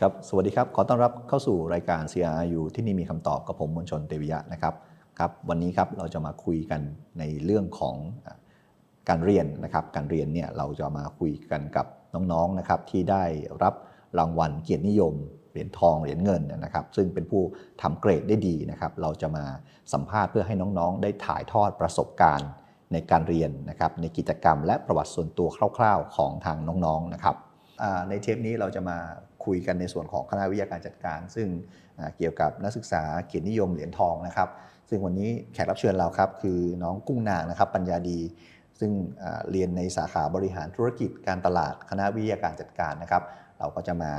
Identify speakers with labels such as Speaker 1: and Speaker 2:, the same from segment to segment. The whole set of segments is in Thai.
Speaker 1: ครับ สวัสดีครับ ขอต้อนรับเข้าสู่รายการ CRU ที่นี่มีคำตอบกับผมมนชนเตวิยะนะครับครับ วันนี้ครับเราจะมาคุยกันในเรื่องของการเรียนนะครับ การเรียนเนี่ยเราจะมาคุยกันกับน้องๆนะครับที่ได้รับรางวัลเกียรตินิยมเหรียญทองเหรียญเงินนะครับ ซึ่งเป็นผู้ทำเกรดได้ดีนะครับ เราจะมาสัมภาษณ์เพื่อให้น้องๆ ได้ถ่ายทอดประสบการณ์ในการเรียนนะครับในกิจกรรมและประวัติส่วนตัวคร่าว ๆ ของทางน้องๆนะครับในเทปนี้เราจะมา คุยกันในส่วนของคณะวิทยาการจัดการ ซึ่งเกี่ยวกับนักศึกษาเกียรตินิยมเหรียญทองนะครับ ซึ่งวันนี้แขกรับเชิญเราครับคือน้องกุ้งนางนะครับปัญญาดี ซึ่งเรียนในสาขาบริหารธุรกิจการตลาดคณะวิทยาการจัดการนะครับ เราก็จะมา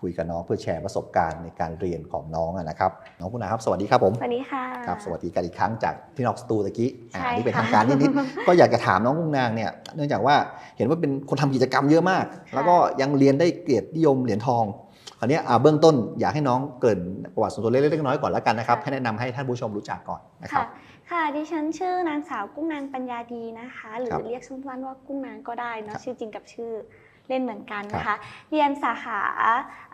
Speaker 1: คุยกับน้องเพื่อแชร์ประสบการณ์ในการเรียนของน้องอะนะครับ น้องกุ้งนางครับ สวัสดีครับผม
Speaker 2: สวัสดีค่ะ
Speaker 1: ครับสวัสดีกันอีกครั้งจากที่นอกสตูตะกี้อ่า
Speaker 2: ใช่
Speaker 1: นี่เป็น
Speaker 2: ค่ะ
Speaker 1: ทางการนิดๆก็อยากจะถามน้องกุ้งนางเนี่ยเนื่องจากว่าเห็นว่าเป็นคนทำกิจกรรมเยอะมาก แล้วก็ยังเรียนได้เกียรตินิยมเหรียญทองคราวนี้อ่าเบื้องต้นอยากให้น้องเกริ่นประวัติส่วนตัวเล็กๆน้อยๆก่อนแล้วกันนะครับให้แนะนำให้ท่านผู้ชมรู้จักก่อนนะครั
Speaker 2: ค่ะ
Speaker 1: บ
Speaker 2: ค่ะ ดิฉันชื่อนางสาวกุ้งนางปัญญาดีนะคะ หรื
Speaker 1: ครั
Speaker 2: อบเรียกสั้นๆว่ากุ้งนางก็ได้
Speaker 1: ครั
Speaker 2: เนาะ
Speaker 1: บ
Speaker 2: ชื่อจริงกับชื่อ เล่นเหมือนกันนะ
Speaker 1: ครั
Speaker 2: คะ
Speaker 1: บ
Speaker 2: เรียนสาขา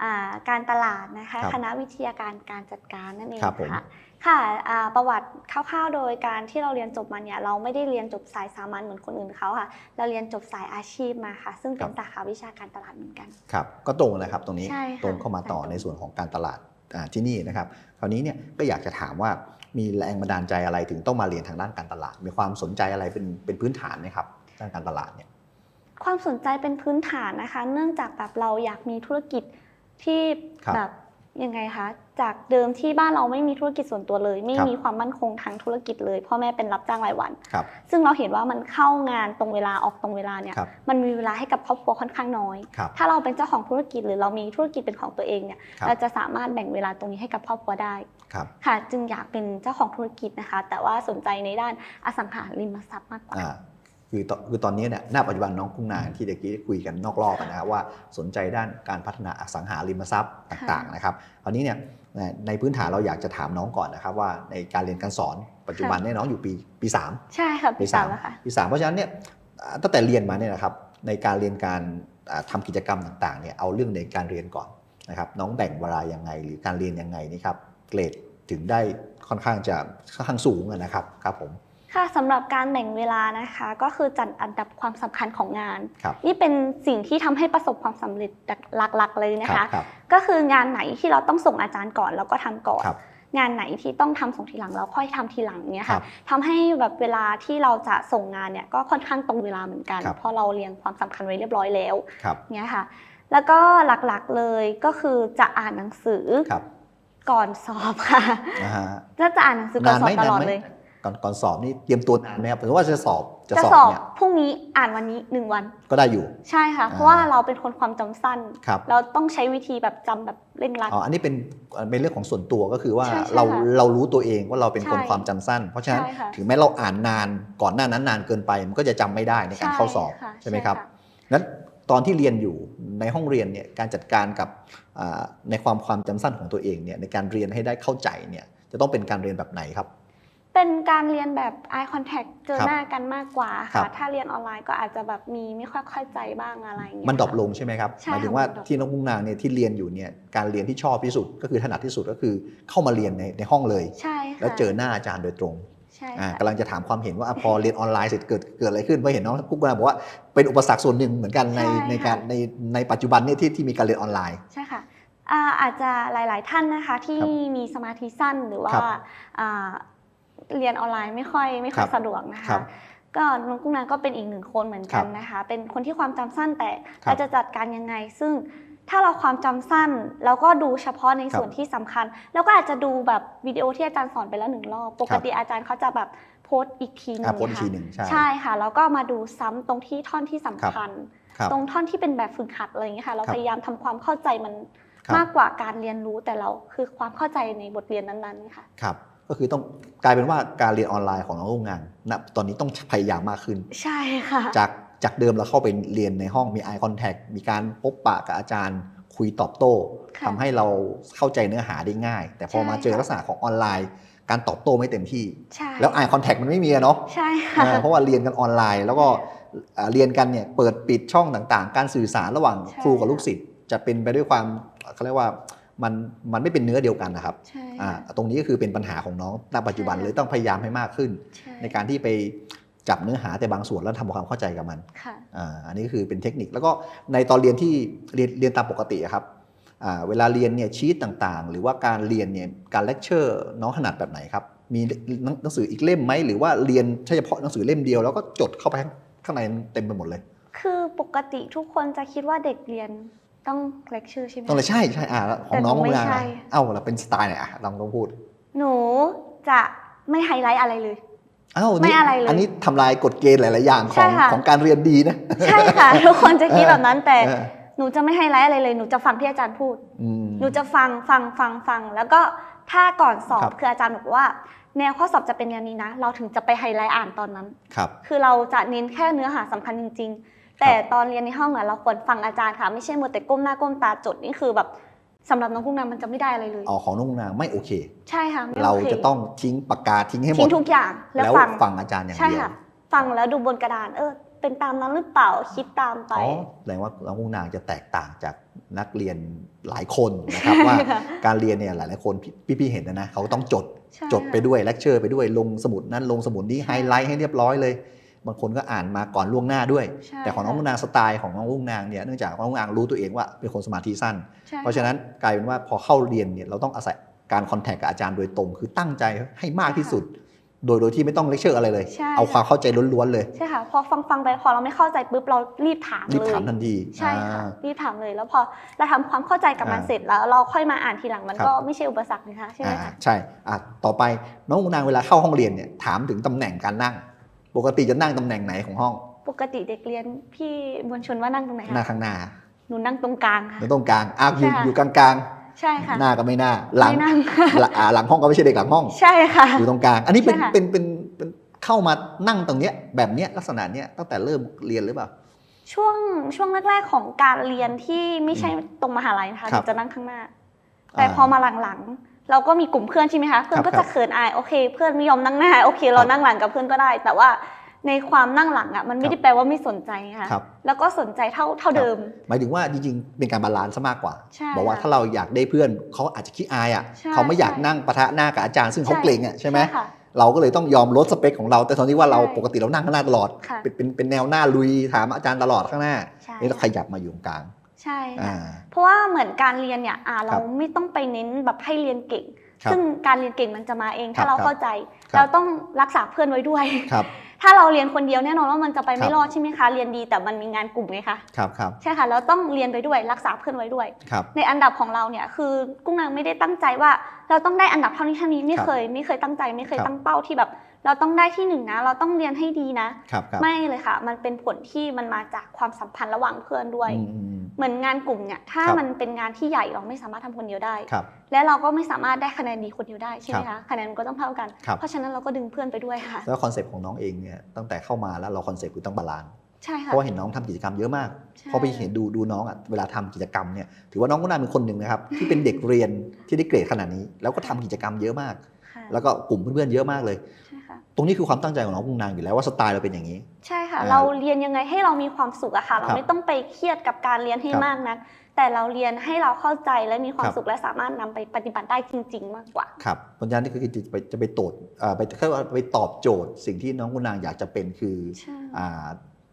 Speaker 2: อ่าการตลาดนะคะ
Speaker 1: ครับ
Speaker 2: คณะวิทยาการการจัดการนั่นเอง
Speaker 1: ครับผม
Speaker 2: ค่ะค่ะอ่าประวัติคร่าวๆ โดยการที่เราเรียนจบมาเนี่ยเราไม่ได้เรียนจบสายสามัญเหมือนคนอื่นเขาค่ะ เราเรียนจบสายอาชีพมาค่ะ ซึ่งเป็นสาขาวิชาการตลาดเหมือนกัน
Speaker 1: ครับก็ตรงนะครับตรงนี้
Speaker 2: ใช่ค่ะ
Speaker 1: ตรงเข้ามาต่อ
Speaker 2: ตรง
Speaker 1: ในส่วนของการตลาดอ่าที่นี่นะครับ คราวนี้เนี่ยก็อยากจะถามว่ามีแรงบันดาลใจอะไรถึงต้องมาเรียนทางด้านการตลาด มีความสนใจอะไรเป็นเป็นพื้นฐานไหมครับด้านการตลาดเนี่ย
Speaker 2: ความสนใจเป็นพื้นฐานนะคะ เนื่องจากแบบเราอยากมีธุรกิจที่
Speaker 1: ครับ
Speaker 2: แบบยังไงคะ จากเดิมที่บ้านเราไม่มีธุรกิจส่วนตัวเลย ไม่
Speaker 1: ครับ
Speaker 2: มีความมั่นคงทางธุรกิจเลยพ่อแม่เป็นรับจ้างรายวัน
Speaker 1: ครับ
Speaker 2: ซึ่งเราเห็นว่ามันเข้างานตรงเวลาออกตรงเวลาเนี่ย
Speaker 1: ครับ
Speaker 2: มันมีเวลาให้กับครอบครัวค่อนข้างน้อย
Speaker 1: ครับ
Speaker 2: ถ้าเราเป็นเจ้าของธุรกิจหรือเรามีธุรกิจเป็นของตัวเองเนี่ย
Speaker 1: ครับ
Speaker 2: เราจะสามารถแบ่งเวลาตรงนี้ให้กับครอบครัวได้
Speaker 1: ครับ
Speaker 2: ค่ะ จึงอยากเป็นเจ้าของธุรกิจนะคะ แต่ว่าสนใจในด้านอสังหาริมทรัพย์มากกว่า
Speaker 1: อ่า คือตอนคือตอนนี้เนี่ยณปัจจุบันน้องกุ้งนางที่เด็กกี้ได้คุยกันนอกรอบอะนะครับว่าสนใจด้านการพัฒนาอสังหาริมทรัพย์ต่างๆนะครับคราวนี้เนี่ยในในพื้นฐานเราอยากจะถามน้องก่อนนะครับว่าในการเรียนการสอนปัจจุบันเนี่ยน้องอยู่ปีปีสาม
Speaker 2: ใช่ค่ะ
Speaker 1: ปี
Speaker 2: ปี
Speaker 1: สา
Speaker 2: สามมแล้วค่ะ
Speaker 1: ปีสามเพราะฉะนั้นเนี่ยอ่าตั้งแต่เรียนมาเนี่ยนะครับในการเรียนการอ่าทำากิจกรรมต่างๆเนี่ยเอาเรื่องในการเรียนก่อนนะครับน้องแบ่งเวลายังไง หรือการเรียนยังไงนี่ครับเกรดถึงได้ค่อนข้างจะค่อนข้างสูงอะนะครับครับผม
Speaker 2: ค่ะสำหรับการแบ่งเวลานะคะก็คือจัดอันดับความสำคัญของงาน
Speaker 1: ครับ
Speaker 2: นี่เป็นสิ่งที่ทำให้ประสบความสำเร็จหลักๆ เลยนะ
Speaker 1: ครั
Speaker 2: คะ
Speaker 1: ครับ
Speaker 2: ก็คืองานไหนที่เราต้องส่งอาจารย์ก่อนแล้วก็ทำก่อน
Speaker 1: ครับ
Speaker 2: งานไหนที่ต้องทำส่งทีหลังเราค่อยทำทีหลังเนี่ย
Speaker 1: ครั
Speaker 2: ค่ะ
Speaker 1: บ
Speaker 2: ทำให้แบบเวลาที่เราจะส่งงานเนี่ยก็ค่อนข้างตรงเวลาเหมือนกัน
Speaker 1: ครับ
Speaker 2: เพราะเราเรียงความสำคัญไว้เรียบร้อยแล้ว
Speaker 1: ครับ
Speaker 2: เนี่ยค่ะ แล้วก็หลักๆเลยก็คือจะอ่านหนังสือ
Speaker 1: ครับ
Speaker 2: ก่อนสอบค่ะ
Speaker 1: นะฮะ
Speaker 2: ก็จะอ่านหนังสือก่อนสอบตลอดเลย
Speaker 1: ก่อนก่อนสอบนี่เตรียมตัวนานไหมครับหรือว่าจะสอบจะ
Speaker 2: จะ
Speaker 1: สอบ
Speaker 2: สอบ
Speaker 1: เนี่ย
Speaker 2: พรุ่งนี้อ่านวันนี้หนึ่งวัน
Speaker 1: ก็ได้อยู่
Speaker 2: ใช่ค่ะ
Speaker 1: อ่า
Speaker 2: เพราะว่าเราเป็นคนความจำสั้น
Speaker 1: ครับ
Speaker 2: เราต้องใช้วิธีแบบจำแบบเร่งรัด
Speaker 1: อ๋ออันนี้เป็นเป็นเรื่องของส่วนตัวก็คือว่า
Speaker 2: ใช่ใช่
Speaker 1: เรา
Speaker 2: ค่ะ
Speaker 1: เรารู้ตัวเองว่าเราเป็นคน
Speaker 2: ใช่
Speaker 1: ความจำสั้น เพราะฉะนั้น
Speaker 2: ใช่ค่ะ
Speaker 1: ถึงแม้เราอ่านนานก่อนหน้านั้นนานเกินไป มันก็จะจำไม่ได้ในการเข้าสอบ
Speaker 2: ค่ะ
Speaker 1: ใช่ไหมครับะนั้นตอนที่เรียนอยู่ในห้องเรียนเนี่ยการจัดการกับอ่าในความความจำสั้นของตัวเองเนี่ยในการเรียนให้ได้เข้าใจเนี่ยจะต้องเป็นการเรียนแบบไหนครับ
Speaker 2: เป็นการเรียนแบบ eye contact เจอ
Speaker 1: ครับ
Speaker 2: หน้ากันมากกว่า
Speaker 1: ครั
Speaker 2: ค่ะ
Speaker 1: บ
Speaker 2: ถ้าเรียนออนไลน์ก็อาจจะแบบมีไม่ค่อยเข้าใจบ้างอะไรอย่างเงี้ย
Speaker 1: มันดรอป
Speaker 2: ค่ะ
Speaker 1: ลงใช่ไหมครับ
Speaker 2: ใช่
Speaker 1: หมายถึงว่า
Speaker 2: ค่ะมันดรอป
Speaker 1: ที่น้องกุ้งนางเนี่ยที่เรียนอยู่เนี่ยการเรียนที่ชอบที่สุดก็คือถนัดที่สุดก็คือเข้ามาเรียนในในห้องเลย
Speaker 2: ใช่ค่ะ
Speaker 1: แล้วเจอหน้าอาจารย์โดยตรง
Speaker 2: ใช่
Speaker 1: อ่า
Speaker 2: ค่ะ
Speaker 1: กำลังจะถามความเห็นว่าอะพอเรียนออนไลน์เสร็จเกิดเกิดอะไรขึ้นเพราะเห็นน้องกุ๊กมาบอกว่าเป็นอุปสรรคส่วนหนึ่งเหมือนกันในในการในในปัจจุบันเนี่ยที่ที่มีการเรียนออนไลน์
Speaker 2: ใช่ค่ะอ่าอาจจะหลาย ๆ ท่านนะคะที่
Speaker 1: ครับ
Speaker 2: มีสมาธิสั้นหรือว่า
Speaker 1: ครับ
Speaker 2: อ่า เรียนออนไลน์ไม่ค่อยไม่ค่อย
Speaker 1: ครับ
Speaker 2: สะดวกนะ
Speaker 1: ครั
Speaker 2: คะ
Speaker 1: บ
Speaker 2: ก็น้องกุ้งนางก็เป็นอีกหนึ่งคนเหมือนกันนะคะ เป็นคนที่ความจำสั้นแต่
Speaker 1: ครับ
Speaker 2: เราจะจัดการยังไง ซึ่งถ้าเราความจำสั้นเราก็ดูเฉพาะใน
Speaker 1: ครับ
Speaker 2: ส่วนที่สำคัญ แล้วก็อาจจะดูแบบวิดีโอที่อาจารย์สอนไปแล้วหนึ่งรอบ ปกติอาจารย์เขาจะแบบโพสต์อีกทีหนึ
Speaker 1: อะ
Speaker 2: ง
Speaker 1: โพสต์อีกทีหนึ่งใช่
Speaker 2: ใช่ค่ะแล้วก็มาดูซ้ำตรงที่ท่อนที่สำคัญ
Speaker 1: ครับ
Speaker 2: ตรงท่อนที่เป็นแบบฝึกหัดอะไรอย่างเงี้ยค่ะเรา
Speaker 1: ครับ
Speaker 2: พยายามทำความเข้าใจมัน
Speaker 1: ครับ
Speaker 2: มากกว่าการเรียนรู้แต่เราคือความเข้าใจในบทเรียนนั้นๆค่ะ
Speaker 1: ครับ ก็คือต้องกลายเป็นว่าการเรียนออนไลน์ของน้องกุ้งนางณตอนนี้ต้องพยายามมากขึ้น
Speaker 2: ใช่ค่ะ
Speaker 1: จากจากเดิมเราเข้าไปเรียนในห้องมี eye contact มีการพบปะกับอาจารย์คุยตอบโต้
Speaker 2: ค่ะ
Speaker 1: ทำให้เราเข้าใจเนื้อหาได้ง่าย แต่พอ
Speaker 2: ใช่
Speaker 1: มาเจอ
Speaker 2: ค่ะ
Speaker 1: ลักษณะของออนไลน์ การตอบโต้ไม่เต็มที่
Speaker 2: ใช่
Speaker 1: แล้ว eye contact มันไม่มีอะเนาะ
Speaker 2: ใช่ค่ะ
Speaker 1: เออเพราะว่าเรียนกันออนไลน์ แล้วก็เอ่อเรียนกันเนี่ยเปิดปิดช่องต่างๆ การสื่อสารระหว่าง
Speaker 2: ใช่
Speaker 1: ครูกับ
Speaker 2: ค่ะ
Speaker 1: ลูกศิษย์จะเป็นไปด้วยความเขาเรียกว่า มันมันไม่เป็นเนื้อเดียวกันนะครับ
Speaker 2: ใช่
Speaker 1: อ่า
Speaker 2: ค่ะ
Speaker 1: ตรงนี้ก็คือเป็นปัญหาของน้องณปัจจุบัน
Speaker 2: ใช่
Speaker 1: เลยต้องพยายามให้มากขึ้น
Speaker 2: ใช่
Speaker 1: ในการที่ไปจับเนื้อหาแต่บางส่วนแล้วทำความเข้าใจกับมัน
Speaker 2: ค่ะ
Speaker 1: อ่าอันนี้ก็คือเป็นเทคนิค แล้วก็ในตอนเรียนที่เรียนเรียนตามปกติอะครับอ่าเวลาเรียนเนี่ยชีตต่างๆ หรือว่าการเรียนเนี่ยการเลคเชอร์น้องถนัดแบบไหนครับ มีหนังหนังสืออีกเล่มไหมหรือว่าเรียนเฉพาะหนังสือเล่มเดียวแล้วก็จดเข้าไปข้างข้างในเต็มไปหมดเลย
Speaker 2: คือปกติทุกคนจะคิดว่าเด็กเรียน ต้องเลคเชอร์ใช่ไหม
Speaker 1: ต้องเลยใช่ใช่อ่าแล้วของน้อง
Speaker 2: แต่หนู
Speaker 1: ก็
Speaker 2: ไม่
Speaker 1: ไม่ได้
Speaker 2: ใช่
Speaker 1: เอ้าเราเป็นสไตล์ไหนอะลองต้องพูด
Speaker 2: หนูจะไม่ไฮไลท์อะไรเลย
Speaker 1: เอ้า
Speaker 2: ไม่
Speaker 1: นี่
Speaker 2: อะไรเลย
Speaker 1: อันนี้ทำลายกฎเกณฑ์หลาย ๆ อย่างข
Speaker 2: ใช่
Speaker 1: อง
Speaker 2: ค่ะ
Speaker 1: ของการเรียนดีนะ
Speaker 2: ใช่ค่ะ ทุกคนจะคิดแบบนั้นแต่
Speaker 1: เออ
Speaker 2: หนูจะไม่ไฮไลท์อะไรเลยหนูจะฟังที่อาจารย์พูด
Speaker 1: อืม
Speaker 2: หนูจะฟังฟังฟังฟัง แล้วก็ถ้าก่อนสอ
Speaker 1: ครับบ
Speaker 2: คืออาจารย์บอกว่า แนวข้อสอบจะเป็นอย่างนี้นะ เราถึงจะไปไฮไลท์อ่านตอนนั้น
Speaker 1: ครับ
Speaker 2: คือเราจะเน้นแค่เนื้อหาสำคัญจริงๆ แต่ตอนเรียนในห้องอะเราควรฟังอาจารย์ค่ะ ไม่ใช่มัวแต่ก้มหน้าก้มตาจดนี่คือแบบสำหรับน้องกุ้งนางมันจะไม่ได้อะไรเลย
Speaker 1: ออกของน้องนางไม่โอเค
Speaker 2: ใช่ค่ะไม่
Speaker 1: เรา
Speaker 2: โค
Speaker 1: จะต้องทิ้งปากกาทิ้งให้หม
Speaker 2: ทิ้
Speaker 1: ด
Speaker 2: งทุกอย่างแล้ว
Speaker 1: แล้ว
Speaker 2: ฟัง
Speaker 1: ฟังอาจารย์อย่าง
Speaker 2: ใช่
Speaker 1: เดียว
Speaker 2: ค่ะฟังแล้วดูบนกระดานเออเป็นตามนั้นหรือเปล่าคิดตามไป
Speaker 1: อ๋อแสดงว่าน้องกุ้งนางจะแตกต่างจากนักเรียนหลายคนนะครับว่า
Speaker 2: ค่ะ
Speaker 1: การเรียนเนี่ยหลายๆคนพี่พี่ๆเห็นนะนะเขาต้องจด
Speaker 2: ใช่
Speaker 1: จดไปด้วยเลคเชอร์ไปด้วยลงสมุดนั้นลงสมุดนี้ไฮไลท์ให้เรียบร้อยเลย บางคนก็อ่านมาก่อนล่วงหน้าด้วย
Speaker 2: ใช่
Speaker 1: แต่ของน้องกุ้งนางสไตล์ของน้องกุ้งนางเนี่ยเนื่องจากน้องกุ้งนางรู้ตัวเองว่าเป็นคนสมาธิสั้น
Speaker 2: ใช่
Speaker 1: เพราะฉะนั้นกลายเป็นว่าพอเข้าเรียนเนี่ยเราต้องอาศัยการคอนแทคกับอาจารย์โดยตรง คือตั้งใจให้มากที่สุด โดยโดยที่ไม่ต้องเลคเชอร์อะไรเลย
Speaker 2: ใช่
Speaker 1: เอาความเข้าใจล้วนๆเลย
Speaker 2: ใช่ค่ะพอฟังฟังไปพอเราไม่เข้าใจปุ๊บเรารีบถาม
Speaker 1: รีบ
Speaker 2: เลย
Speaker 1: ถามทันที
Speaker 2: ใช่ค่ะ
Speaker 1: อ่า
Speaker 2: รีบถามเลยแล้วพอเราทำความเข้าใจกับมัน
Speaker 1: อ่า
Speaker 2: เสร็จแล้ว เราค่อยมาอ่านทีหลังมัน
Speaker 1: ครับ
Speaker 2: ก็ไม่ใช่อุปสรรคนะคะใช่ไหม
Speaker 1: อ่า
Speaker 2: คะ
Speaker 1: ใช่อะต่อไปน้องกุ้งนางเวลาเข้าห้องเรียนเนี่ยถามถึงตำแหน่งการนั่ง ปกติจะนั่งตำแหน่งไหนของห้อง
Speaker 2: ปกติเด็กเรียนพี่มวลชนว่านั่งตรงไหน
Speaker 1: หน้า
Speaker 2: คะ
Speaker 1: ข้างหน้า
Speaker 2: หนูนั่งตรงกลางค่ะ
Speaker 1: หรือตรงกลางอะอยู่
Speaker 2: ใช่ค่ะ
Speaker 1: อยู่กลาง
Speaker 2: ใช่ค่ะ
Speaker 1: ๆ หน้าก็ไม่หน้า หลัง
Speaker 2: ไม่นั่ง
Speaker 1: หลังอ่าหลังห้องก็ไม่ใช่เด็กหลังห้อง
Speaker 2: ใช่ค่ะ
Speaker 1: อยู่ตรงกลาง อันนี้เป็น
Speaker 2: ใช่ค่ะ
Speaker 1: เป็นเป็นเป็นเข้ามานั่งตรงเนี้ยแบบเนี้ยลักษณะเนี้ยตั้งแต่เริ่มเรียนหรือเปล่า
Speaker 2: ช่วงช่วงแรกๆของการเรียนที่ไม่ใช่ตรงมหาลัยนะคะ
Speaker 1: ครับ
Speaker 2: หนูจะนั่งข้างหน้า แต่พอมาหลังๆ เราก็มีกลุ่มเพื่อนใช่ไหมคะเพื่อนก็
Speaker 1: ครั
Speaker 2: จะ
Speaker 1: บ
Speaker 2: เขินอายโอเค เพื่อนไม่ยอมนั่งหน้าโอเค เรานั่งหลังกับเพื่อนก็ได้ แต่ว่าในความนั่งหลังอะมันไม่ได้แปลว่าไม่สนใจค่ะ
Speaker 1: ครับ
Speaker 2: แล้วก็สนใจเท่าเท่าเดิม
Speaker 1: หมายถึงว่าจริงๆเป็นการบาลานซ์ซะมากกว่า
Speaker 2: ใช่
Speaker 1: บอกว่า
Speaker 2: ค่ะ
Speaker 1: ถ้าเราอยากได้เพื่อนเขาอาจจะขี้อายอะ
Speaker 2: ใช่
Speaker 1: เขาไม่อยาก
Speaker 2: ใช่
Speaker 1: นั่งปะทะหน้ากับอาจารย์ซึ่งเขา
Speaker 2: ใช่
Speaker 1: เกรงอะใช่ไหม
Speaker 2: ค่ะ
Speaker 1: เราก็เลยต้องยอมลดสเปคของเรา แต่ตอนนี้ว่าเรา
Speaker 2: ใช่
Speaker 1: ปกติเรานั่งข้างหน้าตลอด
Speaker 2: ค่ะ
Speaker 1: เป็นเป็นเป็นแนวหน้าลุยถามอาจารย์ตลอดข้างหน้า
Speaker 2: ใช่
Speaker 1: นี่เราขยับมาอยู่ตรงกลาง
Speaker 2: ใช่
Speaker 1: อ่า
Speaker 2: ค่ะเพราะว่าเหมือนการเรียนเนี่ยอ่าเรา
Speaker 1: ครับ
Speaker 2: ไม่ต้องไปเน้นแบบให้เรียนเก่ง
Speaker 1: ครับ
Speaker 2: ซึ่งการเรียนเก่งมันจะมาเอง
Speaker 1: ครั
Speaker 2: ถ้า
Speaker 1: บ
Speaker 2: เรา
Speaker 1: ครับ
Speaker 2: เข้าใจ
Speaker 1: ครับ
Speaker 2: เราต้องรักษาเพื่อนไว้ด้วย
Speaker 1: ครับ
Speaker 2: ถ้าเราเรียนคนเดียวแน่นอนว่ามันจะไป
Speaker 1: ค
Speaker 2: ไม่
Speaker 1: รับ
Speaker 2: รอดใช่ไหมคะ เรียนดีแต่มันมีงานกลุ่มไงคะ
Speaker 1: ครับครับ
Speaker 2: ใช่ค่ะเราต้องเรียนไปด้วยรักษาเพื่อนไว้ด้วย
Speaker 1: ครับ
Speaker 2: ในอันดับของเราเนี่ยคือกุ้งนางไม่ได้ตั้งใจว่า เราต้องได้อันดับเท่านี้เท่านี้ไม่
Speaker 1: ครับ
Speaker 2: เคย ไม่เคยตั้งใจ ไม่เคย
Speaker 1: ครับ
Speaker 2: ตั้งเป้าที่แบบ เราต้องได้ที่หนึ่งนะ เราต้องเรียนให้ดีนะ
Speaker 1: ครับครับ
Speaker 2: ไม่เลยค่ะ มันเป็นผลที่มันมาจากความสัมพันธ์ระหว่างเพื่อนด้วย
Speaker 1: อืมอืมอืม
Speaker 2: เหมือนงานกลุ่มเนี่ย ถ้า
Speaker 1: ครับ
Speaker 2: มันเป็นงานที่ใหญ่เราไม่สามารถทำคนเดียวได้
Speaker 1: ครับ
Speaker 2: และเราก็ไม่สามารถได้คะแนนดีคนเดียวได้ใช่ไหม
Speaker 1: ครั
Speaker 2: คะ
Speaker 1: บ
Speaker 2: คะแนนมันก็ต้องเท่ากัน
Speaker 1: ครับ
Speaker 2: เพราะฉะนั้นเราก็ดึงเพื่อนไปด้วยค่ะ
Speaker 1: แล้วคอนเซปต์ของน้องเองเนี่ยตั้งแต่เข้ามาแล้วเราคอนเซปต์คือต้องบาลานซ์
Speaker 2: ใช่
Speaker 1: เพ
Speaker 2: ค่ะ
Speaker 1: ราะว่าเห็นน้องทำกิจกรรมเยอะมาก
Speaker 2: ใช่
Speaker 1: พอไปเห็นดูดูน้องอะเวลาทำกิจกรรมเนี่ยถือว่าน้องก็น่าเป็นคนหนึ่งนะครับ ที่เป็นเด็กเรียนที่ได้เกรดขนาดนี้ แล้วก็ทำกิจกรรมเยอะมาก
Speaker 2: ค่ะ
Speaker 1: แล้วก็กลุ่มเพื่อนๆเยอะมากเลย
Speaker 2: ใช่ค่ะ
Speaker 1: ตรงนี้คือความตั้งใจของน้องกุ้งนางอยู่แล้วว่าสไตล์เราเป็นอย่างนี้
Speaker 2: ใช่ค่ะ
Speaker 1: อ่า
Speaker 2: เราเรียนยังไงให้เรามีความสุขอะค่ะ เรา
Speaker 1: ครับ
Speaker 2: ไม่ต้องไปเครียดกับการเรียนให้
Speaker 1: ครับ
Speaker 2: มากนัก แต่เราเรียนให้เราเข้าใจและมีความ
Speaker 1: ครับ
Speaker 2: สุขและสามารถนำไปปฏิบัติได้จริง ๆ มากกว่า
Speaker 1: ครับเพราะฉะนั้นนี่คือจะไปจะไปโตดอ่าไปเขาเรียกว่าไปตอบโจทย์ สิ่งที่น้องกุ้งนางอยากจะเป็นคือ
Speaker 2: ใช่
Speaker 1: อ่า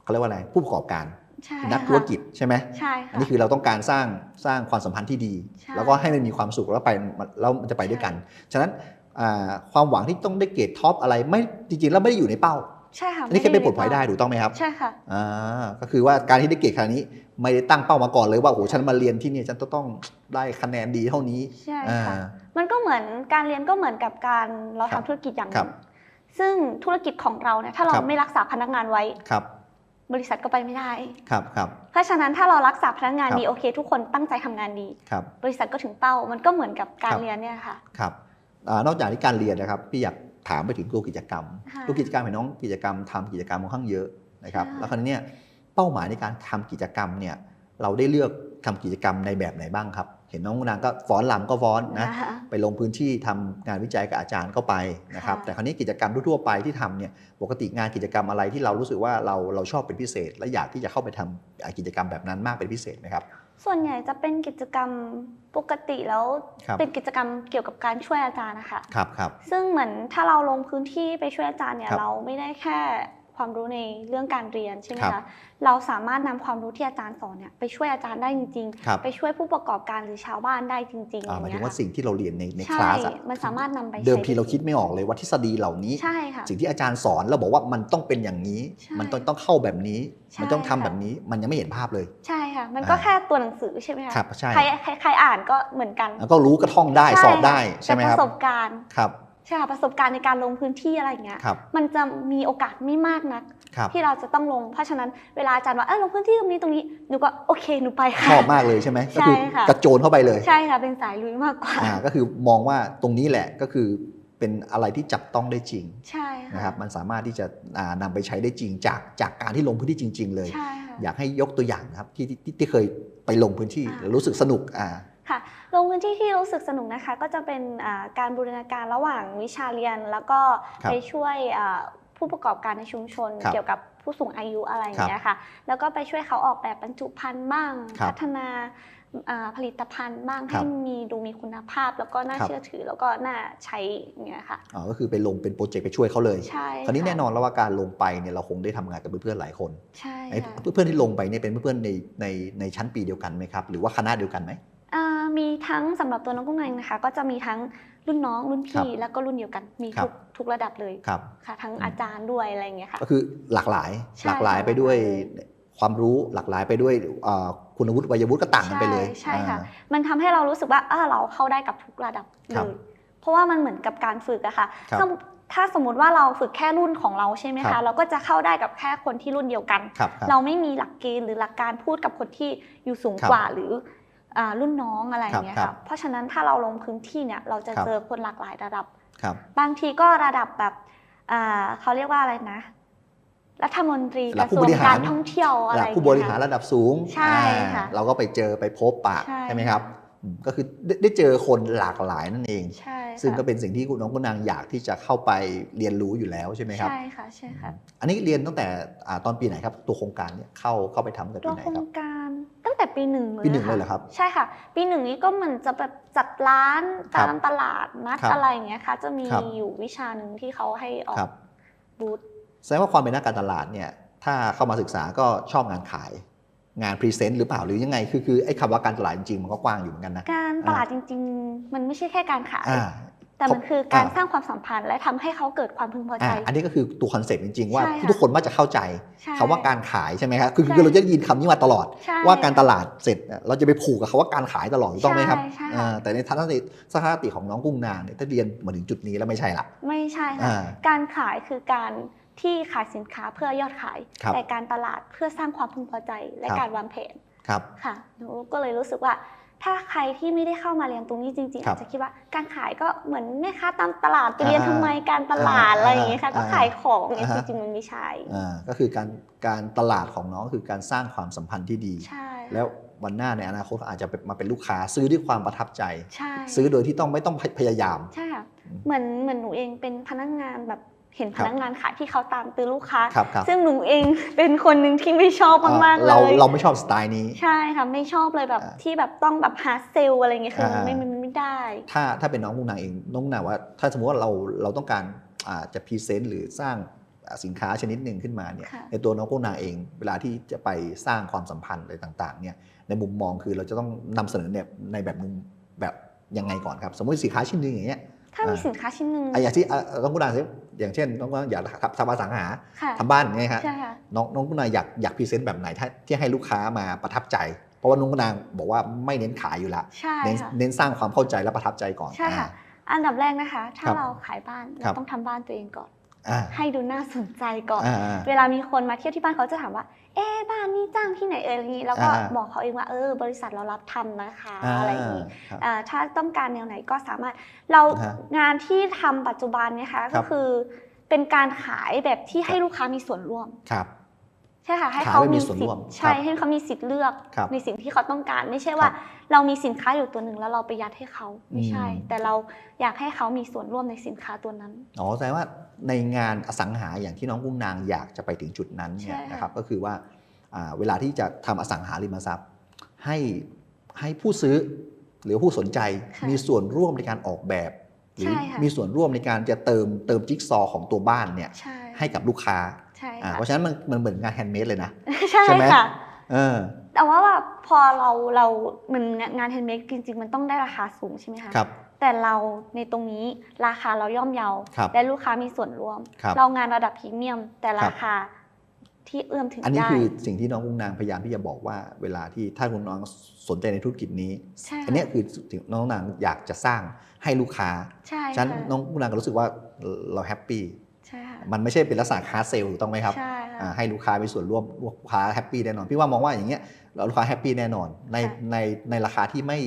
Speaker 1: เขาเรียกว่าอะไรผู้ประกอบการ
Speaker 2: ใช่
Speaker 1: นักธุรกิจใช่ไหม
Speaker 2: ใช่
Speaker 1: อั
Speaker 2: ค่ะ
Speaker 1: นนี้คือเราต้องการสร้างสร้างความสัมพันธ์ที่ดี
Speaker 2: ใช่
Speaker 1: แล้วก็ให้มันมีความสุขแล้วไปแล้วมันจะไปด้วยกัน ฉะนั้นอ่า ความหวังที่ต้องได้เกรดท็อปอะไรไม่จริงๆแล้วไม่ได้อยู่ในเป้า
Speaker 2: ใช่ค่ะ
Speaker 1: อันนี้แค่เป็นผลพลอยได้
Speaker 2: ม่
Speaker 1: ถูกต้องไหมครับ
Speaker 2: ใช่ค่ะ
Speaker 1: อ่าก็คือว่าการที่ได้เกรดขนาดนี้ไม่ได้ตั้งเป้ามาก่อนเลยว่าโอ้โหฉันมาเรียนที่นี่ฉันจะต้องได้คะแนนดีเท่านี้
Speaker 2: ใช่
Speaker 1: อ่า
Speaker 2: ค่ะมันก็เหมือนการเรียนก็เหมือนกับการเรา
Speaker 1: ครั
Speaker 2: ทำ
Speaker 1: บ
Speaker 2: ธุรกิจอย่างห
Speaker 1: ครั
Speaker 2: นึ่
Speaker 1: บ
Speaker 2: งซึ่งธุรกิจของเราเนี่ยถ้าเรา
Speaker 1: ครับ
Speaker 2: ไม่รักษาพนักงานไว้
Speaker 1: ครับ
Speaker 2: บริษัทก็ไปไม่ได้
Speaker 1: ครับครับ
Speaker 2: เพราะฉะนั้นถ้าเรารักษาพนักงาน
Speaker 1: ครับ
Speaker 2: ดีโอเค ทุกคนตั้งใจทำงานดี
Speaker 1: ครับ
Speaker 2: บริษัทก็ถึงเป้ามันก็เหมือนกับการ
Speaker 1: ครับ
Speaker 2: เรียนเนี่ยค่ะ
Speaker 1: ครับอ่า นอกจากที่การเรียนนะครับพี่อยากถามไปถึงตัวกิจกรรม
Speaker 2: ค่ะ
Speaker 1: ตัวกิจกรรมเห็นน้องกิจกรรมทำกิจกรรมค่อนข้างเยอะนะครับ
Speaker 2: ใช่
Speaker 1: แล้วคราวนี้เนี่ยเป้าหมายในการทำกิจกรรมเนี่ยเราได้เลือกทำกิจกรรมในแบบไหนบ้างครับ เห็นน้องนางก็ฟ้อนลำก็ฟ้อนนะ
Speaker 2: นะคะ
Speaker 1: ไปลงพื้นที่ทำงานวิจัยกับอาจารย์ก็ไปนะครับ
Speaker 2: ค่ะ
Speaker 1: แต่คราวนี้กิจกรรมทั่วๆไปที่ทำเนี่ยปกติงานกิจกรรมอะไรที่เรารู้สึกว่าเราเราชอบเป็นพิเศษ และอยากที่จะเข้าไปทำอ่ากิจกรรมแบบนั้นมากเป็นพิเศษไหมครับ
Speaker 2: ส่วนใหญ่จะเป็นกิจกรรมปกติแล้ว
Speaker 1: ครับ
Speaker 2: เป็นกิจกรรมเกี่ยวกับการช่วยอาจารย์นะคะ
Speaker 1: ครับครับ
Speaker 2: ซึ่งเหมือนถ้าเราลงพื้นที่ไปช่วยอาจารย์เนี่ย
Speaker 1: ครับ
Speaker 2: เราไม่ได้แค่ ความรู้ในเรื่องการเรียนใช่ไหม
Speaker 1: ครั
Speaker 2: คะ
Speaker 1: บ
Speaker 2: เราสามารถนำความรู้ที่อาจารย์สอนเนี่ยไปช่วยอาจารย์ได้จริง
Speaker 1: ครับ
Speaker 2: ๆไปช่วยผู้ประกอบการหรือชาวบ้านได้จริงๆอ
Speaker 1: อ่า
Speaker 2: ย่าง
Speaker 1: หมาย
Speaker 2: เงี้
Speaker 1: ถึ
Speaker 2: ย
Speaker 1: งว่า
Speaker 2: ค่ะ
Speaker 1: สิ่งที่เราเรียนในในค
Speaker 2: ใช่
Speaker 1: ลาสอะ
Speaker 2: มันสามารถนำไป
Speaker 1: เดิม
Speaker 2: ใช้
Speaker 1: ทีเราคิดไม่ออกเลยว่าทฤษฎีเหล่านี้
Speaker 2: ใช่ค่ะ
Speaker 1: สิ่งที่อาจารย์สอนแล้วบอกว่ามันต้องเป็นอย่างนี้
Speaker 2: ใช่
Speaker 1: มันต้องต้องเข้าแบบนี้
Speaker 2: ใช่
Speaker 1: มันต้องทำ
Speaker 2: ค่ะ
Speaker 1: แบบนี้มันยังไม่เห็นภาพเลย
Speaker 2: ใช่ค่ะ มันก็
Speaker 1: อ่า
Speaker 2: แค่ตัวหนังสือใช่ไหมคะ
Speaker 1: ครับใช่
Speaker 2: ใครใครใครอ่านก็เหมือนกัน
Speaker 1: แล้วก็รู้ก็ท่องได้สอบได้ใช่ไหม
Speaker 2: แต่
Speaker 1: ค
Speaker 2: ป
Speaker 1: รับ
Speaker 2: ระสบการณ์
Speaker 1: ครับ
Speaker 2: ใช่ค่ะประสบการณ์ในการลงพื้นที่อะไรอย่างเงี้ย
Speaker 1: ครับ
Speaker 2: มันจะมีโอกาสไม่มากนัก
Speaker 1: ครับ
Speaker 2: ที่เราจะต้องลงเพราะฉะนั้นเวลาอาจารย์ว่าเออลงพื้นที่ตรงนี้ตรงนี้หนูก็โอเคหนูไปค่ะ
Speaker 1: ชอบมากเลยใช่ไหมก็
Speaker 2: ใช่
Speaker 1: คือ
Speaker 2: ค่ะ
Speaker 1: กระโจนเข้าไปเลย
Speaker 2: ใช่ค่ะเป็นสายลุยมากกว่า
Speaker 1: อ่าก็คือมองว่าตรงนี้แหละก็คือเป็นอะไรที่จับต้องได้จริง
Speaker 2: ใช่ค่ะ
Speaker 1: นะครับมันสามารถที่จะอ่านำไปใช้ได้จริงจากจากการที่ลงพื้นที่จริง ๆ เลย
Speaker 2: ใช่ค่ะ
Speaker 1: อยากให้ยกตัวอย่างนะครับที่ที่ที่เคยไปลงพื้นที่
Speaker 2: อ่า
Speaker 1: แล้วรู้สึกสนุกอ่า
Speaker 2: ค่ะ ลงพื้นที่ที่รู้สึกสนุกนะคะ ก็จะเป็นอ่าการบูรณาการระหว่างวิชาเรียน แล้วก็
Speaker 1: ครับ
Speaker 2: ไปช่วยอ่าผู้ประกอบการในชุมชน
Speaker 1: ครับ
Speaker 2: เกี่ยวกับผู้สูงอายุอะไรอย่างเงี้ยค่ะ แล้วก็ไปช่วยเขาออกแบบบรรจุภัณฑ์บ้าง
Speaker 1: ครับ
Speaker 2: พัฒนาอ่าผลิตภัณฑ์บ้าง
Speaker 1: ครั
Speaker 2: ให้
Speaker 1: บ
Speaker 2: มีดูมีคุณภาพ แล้วก็น่า
Speaker 1: ครับ
Speaker 2: เชื่อถือแล้วก็น่าใช้อย่างเงี้ยค่ะ
Speaker 1: อ๋อก็คือไปลงเป็นโปรเจกต์ไปช่วยเขาเลย
Speaker 2: ใช่
Speaker 1: คราวนี้ะแน่นอนแล้วว่าการลงไปเนี่ยเราคงได้ทำงานกับเพื่อนๆหลายคน
Speaker 2: ใช่
Speaker 1: ไอ้
Speaker 2: ค่ะ
Speaker 1: เพื่อนๆที่ลงไปเนี่ยเป็นเพื่อนๆในในในชั้นปีเดียวกันไหมครับ หรือว่าคณะเดียวกันไหม
Speaker 2: อ่า มีทั้งสำหรับตัวน้องกุ้งนางนะคะ ก็จะมีทั้งรุ่นน้องรุ่น
Speaker 1: ครั
Speaker 2: พี่
Speaker 1: บ
Speaker 2: แล้วก็รุ่นเดียวกันมี
Speaker 1: ครั
Speaker 2: ทุ
Speaker 1: บ
Speaker 2: กทุกระดับเลย
Speaker 1: ครับ
Speaker 2: ค่ะ ทั้ง
Speaker 1: อืม
Speaker 2: อาจารย์ด้วยอะไรอย่างเงี้ยค่ะ
Speaker 1: ก็คือหลากหลาย
Speaker 2: ใช่
Speaker 1: หลากหลาย
Speaker 2: ค่ะ
Speaker 1: ไปด้วย
Speaker 2: หลากหลาย
Speaker 1: ความรู้หลากหลายไปด้วยอ่าคุณวุฒิวัยวุฒิก็ต่างกันไปเลย
Speaker 2: ใช่ค่ะ
Speaker 1: อ่า
Speaker 2: มันทำให้เรารู้สึกว่าเออเราเข้าได้กับทุกระดับ
Speaker 1: ค
Speaker 2: เล
Speaker 1: รับ
Speaker 2: ยเพราะว่ามันเหมือนกับการฝึกอะค่ะ
Speaker 1: ครับ
Speaker 2: ถ้าถ้าสมมติว่าเราฝึกแค่รุ่นของเราใช่ไหม
Speaker 1: ครั
Speaker 2: คะ
Speaker 1: บ
Speaker 2: เราก็จะเข้าได้กับแค่คนที่รุ่นเดียวกัน
Speaker 1: ครับครับ
Speaker 2: เราไม่มีหลักเกณฑ์หรือหลักการพูดกับคนที่อยู่สูง
Speaker 1: ครับ
Speaker 2: กว่าหรืออ่า รุ่นน้องอะไรอย่างเงี้ย
Speaker 1: ครั
Speaker 2: ค่ะ
Speaker 1: บ
Speaker 2: เพราะฉะนั้นถ้าเราลงพื้นที่เนี่ยเราจะ
Speaker 1: ครับ
Speaker 2: เจอคนหลากหลายระดับ
Speaker 1: ครับ
Speaker 2: บางทีก็ระดับแบบอ่าเขาเรียกว่าอะไรนะรัฐมนตรี
Speaker 1: ระดั
Speaker 2: ก
Speaker 1: บ
Speaker 2: ระ
Speaker 1: ผู้
Speaker 2: ทรว
Speaker 1: บ
Speaker 2: ง
Speaker 1: ริหาร
Speaker 2: การท่องเที่ยวอะไร
Speaker 1: ระดับ
Speaker 2: อย่ง
Speaker 1: ผู้
Speaker 2: เงี้
Speaker 1: บ
Speaker 2: ย
Speaker 1: ริหาร
Speaker 2: ค่ะ
Speaker 1: ระดับสูง
Speaker 2: ใช่
Speaker 1: อ่า
Speaker 2: ค่ะ
Speaker 1: เราก็ไปเจอไปพบปะ
Speaker 2: ใช่
Speaker 1: ใช่ไหมครับอืมก็คือได้ได้เจอคนหลากหลายนั่นเอง
Speaker 2: ใช่
Speaker 1: ซึ่ง
Speaker 2: ค่ะ
Speaker 1: ก็เป็นสิ่งที่คุณน้องคุณนางอยากที่จะเข้าไปเรียนรู้อยู่แล้วใช่ไหมครับ
Speaker 2: ใช่ค่ะใช่ค่ะ
Speaker 1: อันนี้เรียนตั้งแต่อ่าตอนปีไหนครับตัวโครงการเนี่ยเข้าเข้าไปทำตั้งแต่
Speaker 2: ตั
Speaker 1: ปี
Speaker 2: ว
Speaker 1: ไหน
Speaker 2: โคร
Speaker 1: ครั
Speaker 2: ง
Speaker 1: บ
Speaker 2: การ ตั้งแต่ปีหนึ่งเลย
Speaker 1: ปีหนึ่งะเลยเหรอครับ
Speaker 2: ใช่ค่ะ ปีหนึ่งนี้ก็เหมือนจะแบบจัดร้าน
Speaker 1: ครับ
Speaker 2: ตามตลาดนัด
Speaker 1: ครับ
Speaker 2: อะไรอย่างเงี้ยค่ะ จะมี
Speaker 1: ครับ
Speaker 2: อยู่วิชาหนึ่งที่เขาให้ออก
Speaker 1: ครับ
Speaker 2: บูธ
Speaker 1: แสดงว่าความเป็นนักการตลาดเนี่ยถ้าเข้ามาศึกษาก็ชอบงานขายงานพรีเซนต์หรือเปล่าหรือยังไงคือคือไอ้คำว่าการตลาดจริงๆ มันก็กว้างอยู่เหมือนกันนะ
Speaker 2: การตลาดจริง ๆ มันไม่ใช่แค่การขาย
Speaker 1: อ่า
Speaker 2: แต่มันคือการ
Speaker 1: อ่า
Speaker 2: สร้างความสัมพันธ์และทำให้เขาเกิดความพึงพอใจ
Speaker 1: อ่าอันนี้ก็คือตัวคอนเซ็ปต์จริงๆ ว่า
Speaker 2: ใช่ค่ะ
Speaker 1: ทุกๆคนว่าจะเข้าใจ
Speaker 2: ใช่
Speaker 1: คำว่าการขายใช่ไหมครับคือ
Speaker 2: ใช่
Speaker 1: คือเราจะได้ยินคำนี้มาตลอด
Speaker 2: ใช่
Speaker 1: ว่าการตลาดเสร็จเนี่ยเราจะไปผูกกับคำว่าการขายตลอดถูกต้องไหมครับ
Speaker 2: ใช่ใช่ค่ะ
Speaker 1: อ่าแต่ในทัศนคติทัศนคติของน้องกุ้งนางเนี่ยถ้าเรียนมาถึงจุดนี้แล้วไม่ใช่ละ
Speaker 2: ไม่ใช่ค่ะ
Speaker 1: อ่า
Speaker 2: การขายคือการที่ขายสินค้าเพื่อยอดขาย
Speaker 1: ครับ
Speaker 2: แต่การตลาดเพื่อสร้างความพึงพอใจ และ
Speaker 1: ครับ
Speaker 2: การวางแผน
Speaker 1: ครับ
Speaker 2: ค่ะหนูก็เลยรู้สึกว่า ถ้าใครที่ไม่ได้เข้ามาเรียนตรงนี้จริงๆ
Speaker 1: ครั
Speaker 2: อา
Speaker 1: บ
Speaker 2: จจะคิดว่าการขายก็เหมือนแม่ค้าตามตลาดไปเรียน
Speaker 1: อ่า
Speaker 2: ทำไมการตลาด
Speaker 1: อ่า
Speaker 2: อะไรอย่างเงี้ยค่ะ
Speaker 1: อ่า
Speaker 2: ก็ขายของเนี่ย
Speaker 1: อ่า
Speaker 2: จ
Speaker 1: ฮะ
Speaker 2: ริงๆมันไม่ใช่
Speaker 1: อ่าก็คือการการตลาดของน้องคือการสร้างความสัมพันธ์ที่ดี
Speaker 2: ใช่
Speaker 1: แล้ววันหน้าในอนาคตอาจจะมาเป็นลูกค้าซื้อด้วยความประทับใจ
Speaker 2: ใช่
Speaker 1: ซื้อโดยที่ต้องไม่ต้องพยายาม
Speaker 2: ใช่ค่ะ
Speaker 1: อืม
Speaker 2: เหมือนเหมือนหนูเองเป็นพนักงานแบบ เห็น
Speaker 1: ค
Speaker 2: พ
Speaker 1: รับ
Speaker 2: นักงานขายที่เขาตามตื้อลูกค้า
Speaker 1: ครับครับ
Speaker 2: ซึ่งหนูเองเป็นคนหนึ่งที่ไม่ชอบมากๆเล
Speaker 1: เรา
Speaker 2: ย
Speaker 1: เราไม่ชอบสไตล์นี้
Speaker 2: ใช่ค่ะไม่ชอบเลยแบบ
Speaker 1: อ่า
Speaker 2: ที่แบบต้องแบบหาเซลล์อะไรเงี้ยคือมัน
Speaker 1: อ่า
Speaker 2: ไม่มันไม่ได้
Speaker 1: ถ้าถ้าเป็นน้องกุ้งนางเองน้องกุ้งนางว่า ถ้าสมมติว่าเราเราต้องการอ่าจะพรีเซนต์หรือสร้างอ่าสินค้าชนิดหนึ่งขึ้นมาเนี่ย
Speaker 2: ค่ะ
Speaker 1: ในตัวน้องกุ้งนางเอง เวลาที่จะไปสร้างความสัมพันธ์อะไรต่างๆเนี่ยในมุมมองคือเราจะต้องนำเสนอเนี่ยในแบบมุมแบบยังไงก่อนครับ สมมติสินค้าชิ้นหนึ่งอย่างเงี้ย
Speaker 2: ถ้ามี
Speaker 1: อ่า
Speaker 2: สินค้าชิ้นหนึ่ง
Speaker 1: อะอย่างที่อะน้องกุ้งนางสิอย่างเช่นน้องกุ้งนางอยากทำทำอสังหา
Speaker 2: ค่ะ
Speaker 1: ทำบ้านไงฮะ
Speaker 2: ใช่ค่ะ
Speaker 1: น้องน้องกุนางอยากอยากพรีเซนต์แบบไหนถ้าที่ให้ลูกค้ามาประทับใจ เพราะว่าน้องกุนางบอกว่าไม่เน้นขายอยู่ละ
Speaker 2: ใช่
Speaker 1: เน้น
Speaker 2: ค่ะ
Speaker 1: เน้นสร้างความเข้าใจและประทับใจก่อน
Speaker 2: ใช่ค่ะอันดับแรกนะคะ ถ้า
Speaker 1: ครับ
Speaker 2: เราขายบ้าน
Speaker 1: ครั
Speaker 2: เรา
Speaker 1: บ
Speaker 2: ต้องทำบ้านตัวเองก่อน
Speaker 1: อ่า
Speaker 2: ให้ดูน่าสนใจก่อน
Speaker 1: อ่าอ่า
Speaker 2: เวลามีคนมาเที่ยวที่บ้านเขาจะถามว่า เอ๊ะบ้านนี้จ้างที่ไหนเอ่ยอะไรอย่างนี้แล้วก็
Speaker 1: อ่า
Speaker 2: บอกเขาเองว่าเออบริษัทเรารับทำนะคะาอะไรอย่างนี้
Speaker 1: ครับ
Speaker 2: อ่าถ้าต้องการแนวไหนก็สามารถเรา
Speaker 1: อ่าฮะ
Speaker 2: งานที่ทำปัจจุบันเนะคะ
Speaker 1: ครั
Speaker 2: ก็
Speaker 1: บ
Speaker 2: คือเป็นการขายแบบที่
Speaker 1: ครับ
Speaker 2: ให้ลูกค้ามีส่วนร่วม
Speaker 1: ครับ
Speaker 2: ใช่ค่ะให้
Speaker 1: ขาย
Speaker 2: เขา
Speaker 1: ไว้มี
Speaker 2: มี
Speaker 1: ส่วน
Speaker 2: สิท
Speaker 1: ร่วม
Speaker 2: ธิ์
Speaker 1: ค
Speaker 2: ใช่
Speaker 1: รับ
Speaker 2: ให้เขามีสิทธิ์เลือก
Speaker 1: ครับ
Speaker 2: ในสิ่งที่เขาต้องการ ไม่ใช่ว่า
Speaker 1: ครับ
Speaker 2: เรามีสินค้าอยู่ตัวหนึ่งแล้วเราไปยัดให้เขาไม่ใช่
Speaker 1: อืม
Speaker 2: แต่เราอยากให้เขามีส่วนร่วมในสินค้าตัวนั้น
Speaker 1: อ๋อแสดงว่าในงานอสังหาอย่างที่น้องกุ้งนางอยากจะไปถึงจุดนั้นเนี่ย
Speaker 2: ใช่ค่ะ
Speaker 1: นะครับก็คือว่าอ่าเวลาที่จะทำอสังหาริมทรัพย์ ให้ให้ผู้ซื้อหรือผู้สนใจ
Speaker 2: ค่ะ
Speaker 1: มีส่วนร่วมในการออกแบบหรือ
Speaker 2: ใช่ค่ะ
Speaker 1: มีส่วนร่วมในการจะเติมเติมจิ๊กซอว์ของตัวบ้านเนี่ย
Speaker 2: ใช่
Speaker 1: ให้กับลูกค้า
Speaker 2: ใช่
Speaker 1: อ่า
Speaker 2: ค่ะ
Speaker 1: เพราะฉะนั้นมันมันเหมือนงานแฮนด์เมดเลยนะ
Speaker 2: ใช่
Speaker 1: ใช่ไหม
Speaker 2: ค่ะ
Speaker 1: เออ
Speaker 2: แต่ว่าแบบพอเราเราเหมือนงานแฮนด์เมดจริง ๆ มันต้องได้ราคาสูงใช่ไหมคะ
Speaker 1: ครับ
Speaker 2: แต่เราในตรงนี้ราคาเราย่อมเยา
Speaker 1: ครับ
Speaker 2: และลูกค้ามีส่วนร่วม
Speaker 1: ครับ
Speaker 2: เรางานระดับพรีเมียม แต่
Speaker 1: ครั
Speaker 2: รา
Speaker 1: บ
Speaker 2: คาที่เอื้อมถึง
Speaker 1: อันนี้
Speaker 2: ได้
Speaker 1: คือสิ่งที่น้องกุ้งนางพยายามที่จะบอกว่า เวลาที่ถ้าคุณน้องสนใจในธุรกิจนี้
Speaker 2: ใช่ค่ะ
Speaker 1: อันเนี้ยคือสิ่งน้องนางอยากจะสร้างให้ลูกค้า
Speaker 2: ใช่
Speaker 1: ฉะนัน
Speaker 2: ค่ะ
Speaker 1: น้องกุ้งนางก็รู้สึกว่าเราแฮปปี้
Speaker 2: ใช่ค่ะ
Speaker 1: มันไม่ใช่เป็นลักษณะคาร์เซลถูกต้องไหมครับ
Speaker 2: ใช่
Speaker 1: อ่า
Speaker 2: ค่ะ
Speaker 1: ให้ลูกค้ามีส่วนร่วมลูกค้าแฮปปี้แน่นอน พี่ว่ามองว่าอย่างเงี้ยเราลูกค้าแฮปปี้แน่นอนใน
Speaker 2: ค่ะ
Speaker 1: ในในราคาที่ไม่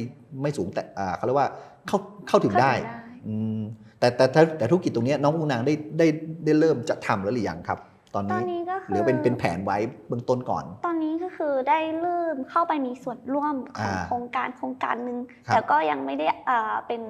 Speaker 1: ไม่สูงแต่อ่าเขาเรียกว่าเข้าเข้าถึงได้
Speaker 2: เข้าถึงได้
Speaker 1: อืมแต่แต่แต่แต่ธุรกิจตรงเนี้ยน้องกุ้งนางได้ได้ได้เริ่มจะทำแล้วหรือยังครับ ตอน
Speaker 2: ตอ
Speaker 1: นี้
Speaker 2: นนี้ ก็คือ
Speaker 1: หรือเป็นเป็นแผนไว้เบื้องต้นก่อน
Speaker 2: ตอนนี้ก็คือได้เริ่มเข้าไปมีส่วนร่วมของ
Speaker 1: อ่า
Speaker 2: โครงการโครงการหนึ่ง
Speaker 1: ครับ
Speaker 2: แต่ก็ยังไม่ได้อ่าเป็น